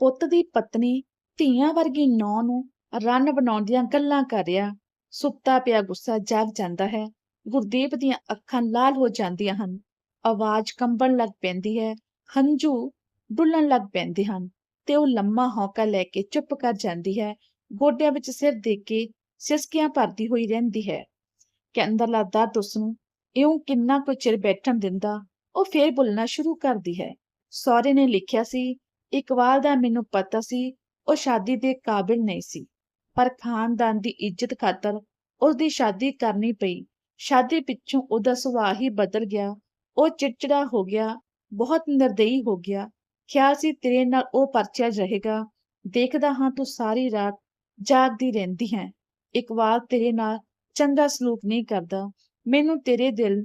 ਪੁੱਤ ਦੀ ਪਤਨੀ ਧੀਆਂ ਵਰਗੀ ਨੌ ਨੂੰ ਰੰਨ ਬਣਾਉਣ ਦੀਆਂ ਗੱਲਾਂ ਕਰ ਰਿਹਾ। ਸੁੱਤਾ ਪਿਆ ਗੁੱਸਾ ਜਾਗ ਜਾਂਦਾ ਹੈ। ਗੁਰਦੀਪ ਦੀਆਂ ਅੱਖਾਂ ਲਾਲ ਹੋ ਜਾਂਦੀਆਂ ਹਨ। ਆਵਾਜ਼ ਕੰਬਣ ਲੱਗ ਪੈਂਦੀ ਹੈ। ਹੰਝੂ ਡੁੱਲਣ ਲੱਗ ਪੈਂਦੇ ਹਨ ਤੇ ਉਹ ਲੰਮਾ ਹੌਕਾ ਲੈ ਕੇ ਚੁੱਪ ਕਰ ਜਾਂਦੀ ਹੈ। ਗੋਡਿਆਂ ਵਿੱਚ ਸਿਰ ਦੇ ਕੇ ਸਿਸਕੀਆਂ ਭਰਦੀ ਹੋਈ ਰਹਿੰਦੀ ਹੈ। ਕਿ ਅੰਦਰਲਾ ਦਰਦ ਉਸਨੂੰ ਇਉਂ ਕਿੰਨਾ ਕੁ ਚਿਰ ਬੈਠਣ ਦਿੰਦਾ, ਉਹ ਫੇਰ ਬੋਲਣਾ ਸ਼ੁਰੂ ਕਰਦੀ ਹੈ। ਸਹੁਰੇ ਨੇ ਲਿਖਿਆ ਸੀ ਇਕਬਾਲ ਦਾ ਮੈਨੂੰ ਪਤਾ ਸੀ, ਉਹ ਸ਼ਾਦੀ ਦੇ ਕਾਬਿਲ ਨਹੀਂ ਸੀ, ਪਰ ਖਾਨਦਾਨ ਦੀ ਇੱਜ਼ਤ ਖਾਤਰ ਉਸ ਦੀ ਸ਼ਾਦੀ ਕਰਨੀ ਪਈ। ਸ਼ਾਦੀ ਪਿੱਛੋਂ ਉਹਦਾ ਸੁਭਾਅ ਹੀ ਬਦਲ ਗਿਆ, ਉਹ ਚਿੜਚਿੜਾ ਹੋ ਗਿਆ, ਬਹੁਤ ਨਿਰਦਈ ਹੋ ਗਿਆ। ਖਿਆਲ ਸੀ ਤੇਰੇ ਨਾਲ ਉਹ ਪਰਚਿਆ ਰਹੇਗਾ। ਦੇਖਦਾ ਹਾਂ ਤੂੰ ਸਾਰੀ ਰਾਤ ਜਾਗਦੀ ਰਹਿੰਦੀ ਹੈ। ਇਕਵਾਲ ਤੇਰੇ ਨਾਲ ਚੰਗਾ ਸਲੂਕ ਨਹੀਂ ਕਰਦਾ। ਮੈਨੂੰ ਤੇਰੇ ਦਿਲ,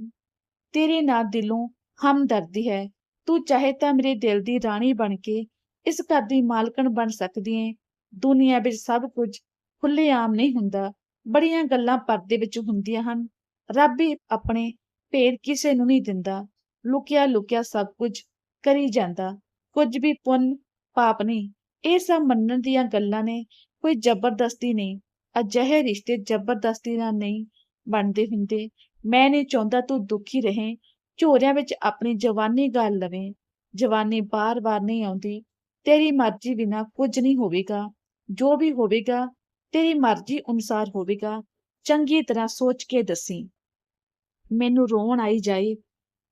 ਤੇਰੇ ਨਾਲ ਦਿਲੋਂ ਹਮਦਰਦੀ ਹੈ। ਤੂੰ ਚਾਹੇ ਤਾਂ ਮੇਰੇ ਦਿਲ ਦੀ ਰਾਣੀ ਬਣ ਕੇ ਇਸ ਘਰ ਦੀ ਮਾਲਕਣ ਬਣ ਸਕਦੀ ਹੈ ਦੁਨੀਆ ਵਿੱਚ ਸਭ ਕੁਝ ਖੁੱਲ੍ਹੇਆਮ ਨਹੀਂ ਹੁੰਦਾ। ਬੜੀਆਂ ਗੱਲਾਂ ਪਰਦੇ ਵਿੱਚ ਹੁੰਦੀਆਂ ਹਨ। ਰੱਬ ਹੀ ਆਪਣੇ ਭੇਦ ਕਿਸੇ ਨੂੰ ਨਹੀਂ ਦਿੰਦਾ। ਲੁਕਿਆ ਲੁਕਿਆ ਸਭ ਕੁਝ ਕਰੀ ਜਾਂਦਾ। ਕੁਝ ਵੀ ਪੁੰਨ, ਪਾਪ ਨਹੀਂ। ਇਹ ਸਭ ਮੰਨਣ ਦੀਆਂ ਗੱਲਾਂ ਨੇ। ਕੋਈ ਜ਼ਬਰਦਸਤੀ ਨਹੀਂ। ਅਜਿਹੇ ਰਿਸ਼ਤੇ ਜ਼ਬਰਦਸਤੀ ਨਾਲ ਨਹੀਂ ਬਣਦੇ ਹੁੰਦੇ। ਮੈਂ ਨਹੀਂ ਚਾਹੁੰਦਾ ਤੂੰ ਦੁਖੀ ਰਹੇ। ਝੋਰਿਆਂ ਵਿੱਚ ਆਪਣੀ ਜਵਾਨੀ ਗਾਲ ਲਵੇਂ। ਜਵਾਨੀ ਬਾਰ-ਬਾਰ ਨਹੀਂ ਆਉਂਦੀ। ਤੇਰੀ ਮਰਜ਼ੀ ਬਿਨਾ ਕੁਝ ਨਹੀਂ ਹੋਵੇਗਾ, ਜੋ ਵੀ ਹੋਵੇਗਾ, ਤੇਰੀ ਮਰਜ਼ੀ ਅਨੁਸਾਰ ਹੋਵੇਗਾ, ਚੰਗੀ ਤਰ੍ਹਾਂ ਸੋਚ ਕੇ ਦੱਸੀ। ਮੈਨੂੰ ਰੋਣ ਆਈ ਜਾਏ,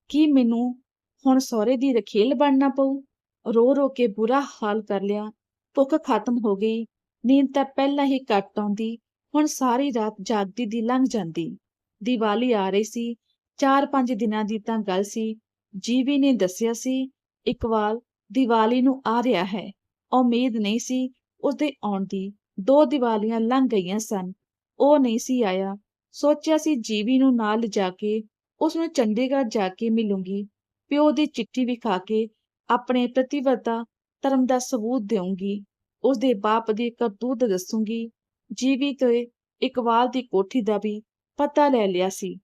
ਕਿ ਮੈਨੂੰ ਹੁਣ ਸਹੁਰੇ ਦੀ ਰਖੇਲ ਬਣਨਾ ਪਊ? ਰੋ ਰੋ ਕੇ ਬੁਰਾ ਹਾਲ ਕਰ ਲਿਆ, ਭੁੱਖ ਖਤਮ ਹੋ ਗਈ, ਨੀਂਦ ਤਾਂ ਪਹਿਲਾਂ ਹੀ ਘੱਟ ਆਉਂਦੀ, ਹੁਣ ਸਾਰੀ ਰਾਤ ਜਾਗਦੀ ਦੀ ਲੰਘ ਜਾਂਦੀ। ਦੀਵਾਲੀ ਆ ਰਹੀ ਸੀ, ਚਾਰ ਪੰਜ ਦਿਨਾਂ ਦੀ ਤਾਂ ਗੱਲ ਸੀ, ਜੀਵੀ ਨੇ ਦੱਸਿਆ ਸੀ ਇਕਵਾਲ ਦੀਵਾਲੀ ਨੂੰ ਆ ਰਿਹਾ ਹੈ। ਉਮੀਦ ਨਹੀਂ ਸੀ ਉਸਦੇ ਆਉਣ ਦੀ। ਦੋ ਦੀਵਾਲੀਆਂ ਲੰਘ ਗਈਆਂ ਸਨ। ਉਹ ਨਹੀਂ ਸੀ ਆਇਆ। ਸੋਚਿਆ ਸੀ ਜੀਵੀ ਨੂੰ ਨਾਲ ਲਿਜਾ ਕੇ, ਉਸ ਨੂੰ ਚੰਡੀਗੜ੍ਹ ਜਾ ਕੇ ਮਿਲੂੰਗੀ। ਪਿਓ ਦੀ ਚਿੱਠੀ ਵਿਖਾ ਕੇ ਆਪਣੇ ਪ੍ਰਤੀਵਤਾ ਧਰਮ ਦਾ ਸਬੂਤ ਦੇਵਾਂਗੀ ਉਸਦੇ ਬਾਪ ਦੀ ਕਰਤੂਤ ਦੱਸੂੰਗੀ। ਜੀਵੀ ਤੋਂ ਇਕਵਾਲ ਦੀ ਕੋਠੀ ਦਾ ਵੀ ਪਤਾ ਲੈ ਲਿਆ ਸੀ।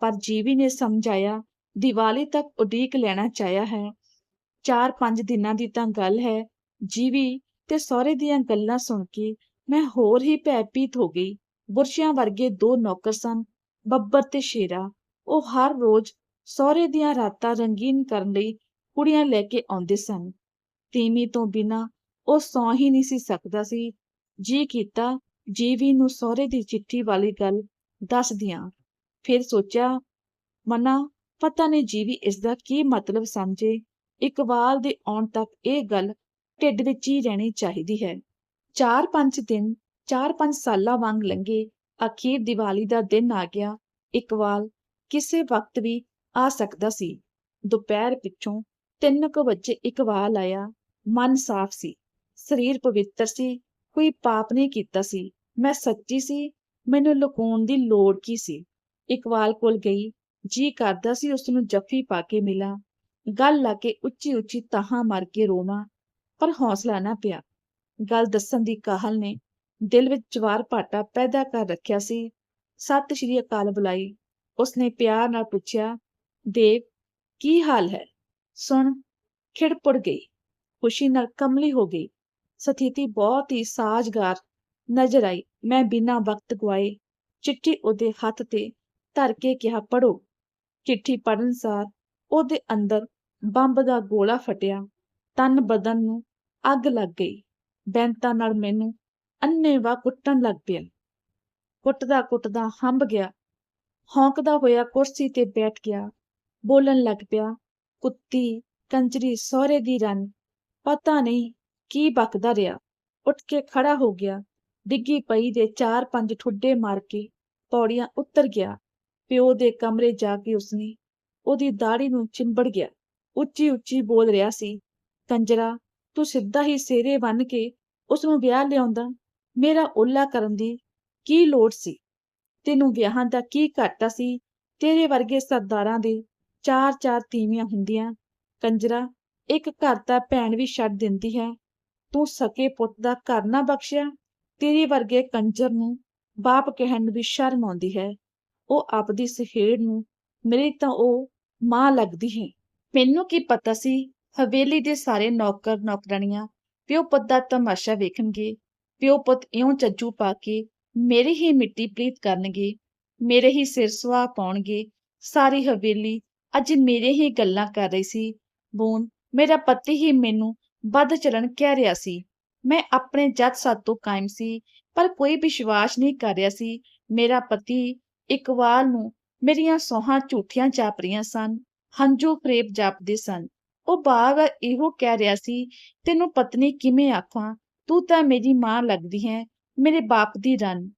ਪਰ ਜੀਵੀ ਨੇ ਸਮਝਾਇਆ, ਦੀਵਾਲੀ ਤੱਕ ਉਡੀਕ ਲੈਣਾ ਚਾਹਿਆ ਹੈ। ਚਾਰ ਪੰਜ ਦਿਨਾਂ ਦੀ ਤਾਂ ਗੱਲ ਹੈ। ਜੀਵੀ ਤੇ ਸਹੁਰੇ ਦੀਆਂ ਗੱਲਾਂ ਸੁਣ ਕੇ ਮੈਂ ਹੋਰ ਹੀ ਭੈਭੀਤ ਹੋ ਗਈ। ਬੁਰਸ਼ਿਆਂ ਵਰਗੇ ਦੋ ਨੌਕਰ ਸਨ, ਬੱਬਰ ਤੇ ਸ਼ੇਰਾ। ਉਹ ਹਰ ਰੋਜ਼ ਸਹੁਰੇ ਦੀਆਂ ਰਾਤਾਂ ਰੰਗੀਨ ਕਰਨ ਲਈ ਕੁੜੀਆਂ ਲੈ ਕੇ ਆਉਂਦੇ ਸਨ। ਤੀਮੀ ਤੋਂ ਬਿਨਾ ਉਹ ਸੌਂ ਹੀ ਨਹੀਂ ਸੀ ਸਕਦਾ ਸੀ। ਜੀ ਕੀਤਾ, ਜੀਵੀ ਨੂੰ ਸਹੁਰੇ ਦੀ ਚਿੱਠੀ ਵਾਲੀ ਗੱਲ ਦੱਸ ਦਿਆਂ ਫਿਰ ਸੋਚਿਆ, ਮਨਾ, ਪਤਾ ਨਹੀਂ ਜੀਵੀ ਇਸ ਦਾ ਕੀ ਮਤਲਬ ਸਮਝੇ? ਇਕਬਾਲ ਦੇ ਆਉਣ ਤੱਕ ਇਹ ਗੱਲ ਢਿੱਡ ਵਿੱਚ ਹੀ ਰਹਿਣੀ ਚਾਹੀਦੀ ਹੈ। ਚਾਰ ਪੰਜ ਦਿਨ, ਚਾਰ ਪੰਜ ਸਾਲਾਂ ਵਾਂਗ ਲੰਘੇ, ਅਖੀਰ ਦੀਵਾਲੀ ਦਾ ਦਿਨ ਆ ਗਿਆ। ਇਕਬਾਲ ਕਿਸੇ ਵਕਤ ਵੀ ਆ ਸਕਦਾ ਸੀ। ਦੁਪਹਿਰ ਪਿੱਛੋਂ ਤਿੰਨ ਕੁ ਵਜੇ ਇਕਬਾਲ ਆਇਆ। ਮਨ ਸਾਫ਼ ਸੀ। ਸਰੀਰ ਪਵਿੱਤਰ ਸੀ। ਕੋਈ ਪਾਪ ਨਹੀਂ ਕੀਤਾ ਸੀ। ਮੈਂ ਸੱਚੀ ਸੀ? ਮੈਨੂੰ ਲੁਕਾਉਣ ਦੀ ਲੋੜ ਕੀ ਸੀ? ਇਕਬਾਲ ਕੋਲ ਗਈ। ਜੀ ਕਰਦਾ ਸੀ ਉਸ ਨੂੰ ਜੱਫੀ ਪਾ ਕੇ ਮਿਲਾਂ। ਗੱਲ ਲਾ ਕੇ ਉੱਚੀ ਉੱਚੀ ਤਾਹਾਂ ਮਾਰ ਕੇ ਰੋਵਾਂ, ਪਰ ਹੌਸਲਾ ਨਾ ਪਿਆ। ਗੱਲ ਦੱਸਣ ਦੀ ਕਾਹਲ ਨੇ ਦਿਲ ਵਿੱਚ ਜਵਾਰ ਭਾਟਾ ਪੈਦਾ ਕਰ ਰੱਖਿਆ ਸੀ। ਸਤਿ ਸ਼੍ਰੀ ਅਕਾਲ ਬੁਲਾਈ। ਉਸਨੇ ਪਿਆਰ ਨਾਲ ਪੁੱਛਿਆ, ਦੇਵ, ਕੀ ਹਾਲ ਹੈ? ਸੁਣ ਖਿੜਪੜ ਗਈ। ਖੁਸ਼ੀ ਨਾਲ ਕਮਲੀ ਹੋ ਗਈ। ਸਥਿਤੀ ਬਹੁਤ ਹੀ ਸਾਜ਼ਗਾਰ ਨਜ਼ਰ ਆਈ। ਮੈਂ ਬਿਨਾਂ ਵਕਤ ਗਵਾਏ ਚਿੱਠੀ ਉਹਦੇ ਹੱਥ ਤੇ ਧਰ ਕੇ ਕਿਹਾ ਪੜੋ ਚਿੱਠੀ ਪੜਨ ਸਾਰ ਉਹਦੇ ਅੰਦਰ ਬੰਬ ਦਾ ਗੋਲਾ ਫਟਿਆ, ਤਨ ਬਦਨ ਨੂੰ ਅੱਗ ਲੱਗ ਗਈ। ਬੈਂਤਾਂ ਨਾਲ ਮੈਨੂੰ ਅੰਨੇਵਾ ਕੁੱਟਣ ਲੱਗ ਪਿਆ। ਕੁੱਟਦਾ ਕੁੱਟਦਾ ਹੰਬ ਗਿਆ। ਹੌਂਕਦਾ ਹੋਇਆ ਕੁਰਸੀ ਤੇ ਬੈਠ ਗਿਆ। ਬੋਲਣ ਲੱਗ ਪਿਆ, ਕੁੱਤੀ, ਕੰਜਰੀ, ਸਹੁਰੇ ਦੀ ਰਨ ਪਤਾ ਨਹੀਂ ਕੀ ਬਕਦਾ ਰਿਹਾ। ਉੱਠ ਕੇ ਖੜਾ ਹੋ ਗਿਆ। ਡਿੱਗੀ ਪਈ ਦੇ ਚਾਰ ਪੰਜ ਠੁੱਡੇ ਮਾਰ ਕੇ ਪੌੜੀਆਂ ਉੱਤਰ ਗਿਆ। ਪਿਓ ਦੇ ਕਮਰੇ ਜਾ ਕੇ ਉਸਨੇ ਉਹਦੀ ਦਾੜੀ ਨੂੰ ਚਿੰਬੜ ਗਿਆ। ਉੱਚੀ ਉੱਚੀ ਬੋਲ ਰਿਹਾ ਸੀ, ਕੰਜਰਾ, ਤੂੰ ਸਿੱਧਾ ਹੀ ਸੇਰੇ ਬੰਨ ਕੇ ਉਸ ਨੂੰ ਵਿਆਹ ਲਿਆਉਂਦਾ। ਮੇਰਾ ਓਲਾ ਕਰਨ ਦੀ ਕੀ ਲੋੜ ਸੀ? ਤੈਨੂੰ ਵਿਆਹਾਂ ਦਾ ਕੀ ਘਾਟਾ ਸੀ? ਤੇਰੇ ਵਰਗੇ ਸਰਦਾਰਾਂ ਦੇ ਚਾਰ ਚਾਰ ਤੀਵੀਆਂ ਹੁੰਦੀਆਂ। ਕੰਜਰਾ, ਇੱਕ ਘਰ ਦਾ ਭੈਣ ਵੀ ਛੱਡ ਦਿੰਦੀ ਹੈ। ਤੂੰ ਸਕੇ ਪੁੱਤ ਦਾ ਘਰ ਨਾ ਬਖਸ਼ਿਆ। ਤੇਰੇ ਵਰਗੇ ਕੰਜਰ ਨੂੰ ਬਾਪ ਕਹਿਣ ਨੂੰ ਵੀ ਸ਼ਰਮ ਆਉਂਦੀ ਹੈ। ਉਹ ਆਪਦੀ ਸਹੇੜ ਨੂੰ, ਮੇਰੀ ਤਾਂ ਉਹ ਮਾਂ ਲੱਗਦੀ ਹੈ। ਮੈਨੂੰ ਕੀ ਪਤਾ ਸੀ ਹਵੇਲੀ ਦੇ ਸਾਰੇ ਨੌਕਰ ਨੌਕਰਾਣੀਆਂ ਪਿਓ ਪੁੱਤ ਦਾ ਤਮਾਸ਼ਾ ਵੇਖਣਗੇ, ਪਿਓ ਪੁੱਤ ਇਉਂ ਚੱਜੂ ਪਾ ਕੇ ਮੇਰੇ ਹੀ ਮਿੱਟੀ ਪਲੀਤ ਕਰਨਗੇ, ਮੇਰੇ ਹੀ ਸਿਰ ਸੁਆਹ ਪਾਉਣਗੇ, ਸਾਰੀ ਹਵੇਲੀ ਅੱਜ ਮੇਰੇ ਹੀ ਗੱਲਾਂ ਕਰ ਰਹੀ ਸੀ। ਬੂਨ, ਮੇਰਾ ਪਤੀ ਹੀ ਮੈਨੂੰ ਵੱਧ ਚੱਲਣ ਕਹਿ ਰਿਹਾ ਸੀ। ਮੈਂ ਆਪਣੇ ਜੱਜ ਸੱਤ ਤੋਂ ਕਾਇਮ ਸੀ, ਪਰ ਕੋਈ ਵਿਸ਼ਵਾਸ ਨਹੀਂ ਕਰ ਰਿਹਾ ਸੀ। ਮੇਰਾ ਪਤੀ ਇਕਵਾਲ ਨੂੰ ਮੇਰੀਆਂ ਸੋਹਾਂ ਝੂਠੀਆਂ ਚਾਪ ਰਹੀਆਂ ਸਨ। ਹੰਝੂ ਫਰੇਬ ਜਾਪਦੇ ਸਨ। ਉਹ ਬਾਰ ਇਹੋ ਕਹਿ ਰਿਹਾ ਸੀ, ਤੈਨੂੰ ਪਤਨੀ ਕਿਵੇਂ ਆਖਾਂ? ਤੂੰ ਤਾਂ ਮੇਰੀ ਮਾਂ ਲੱਗਦੀ ਹੈ, ਮੇਰੇ ਬਾਪ ਦੀ ਰਨ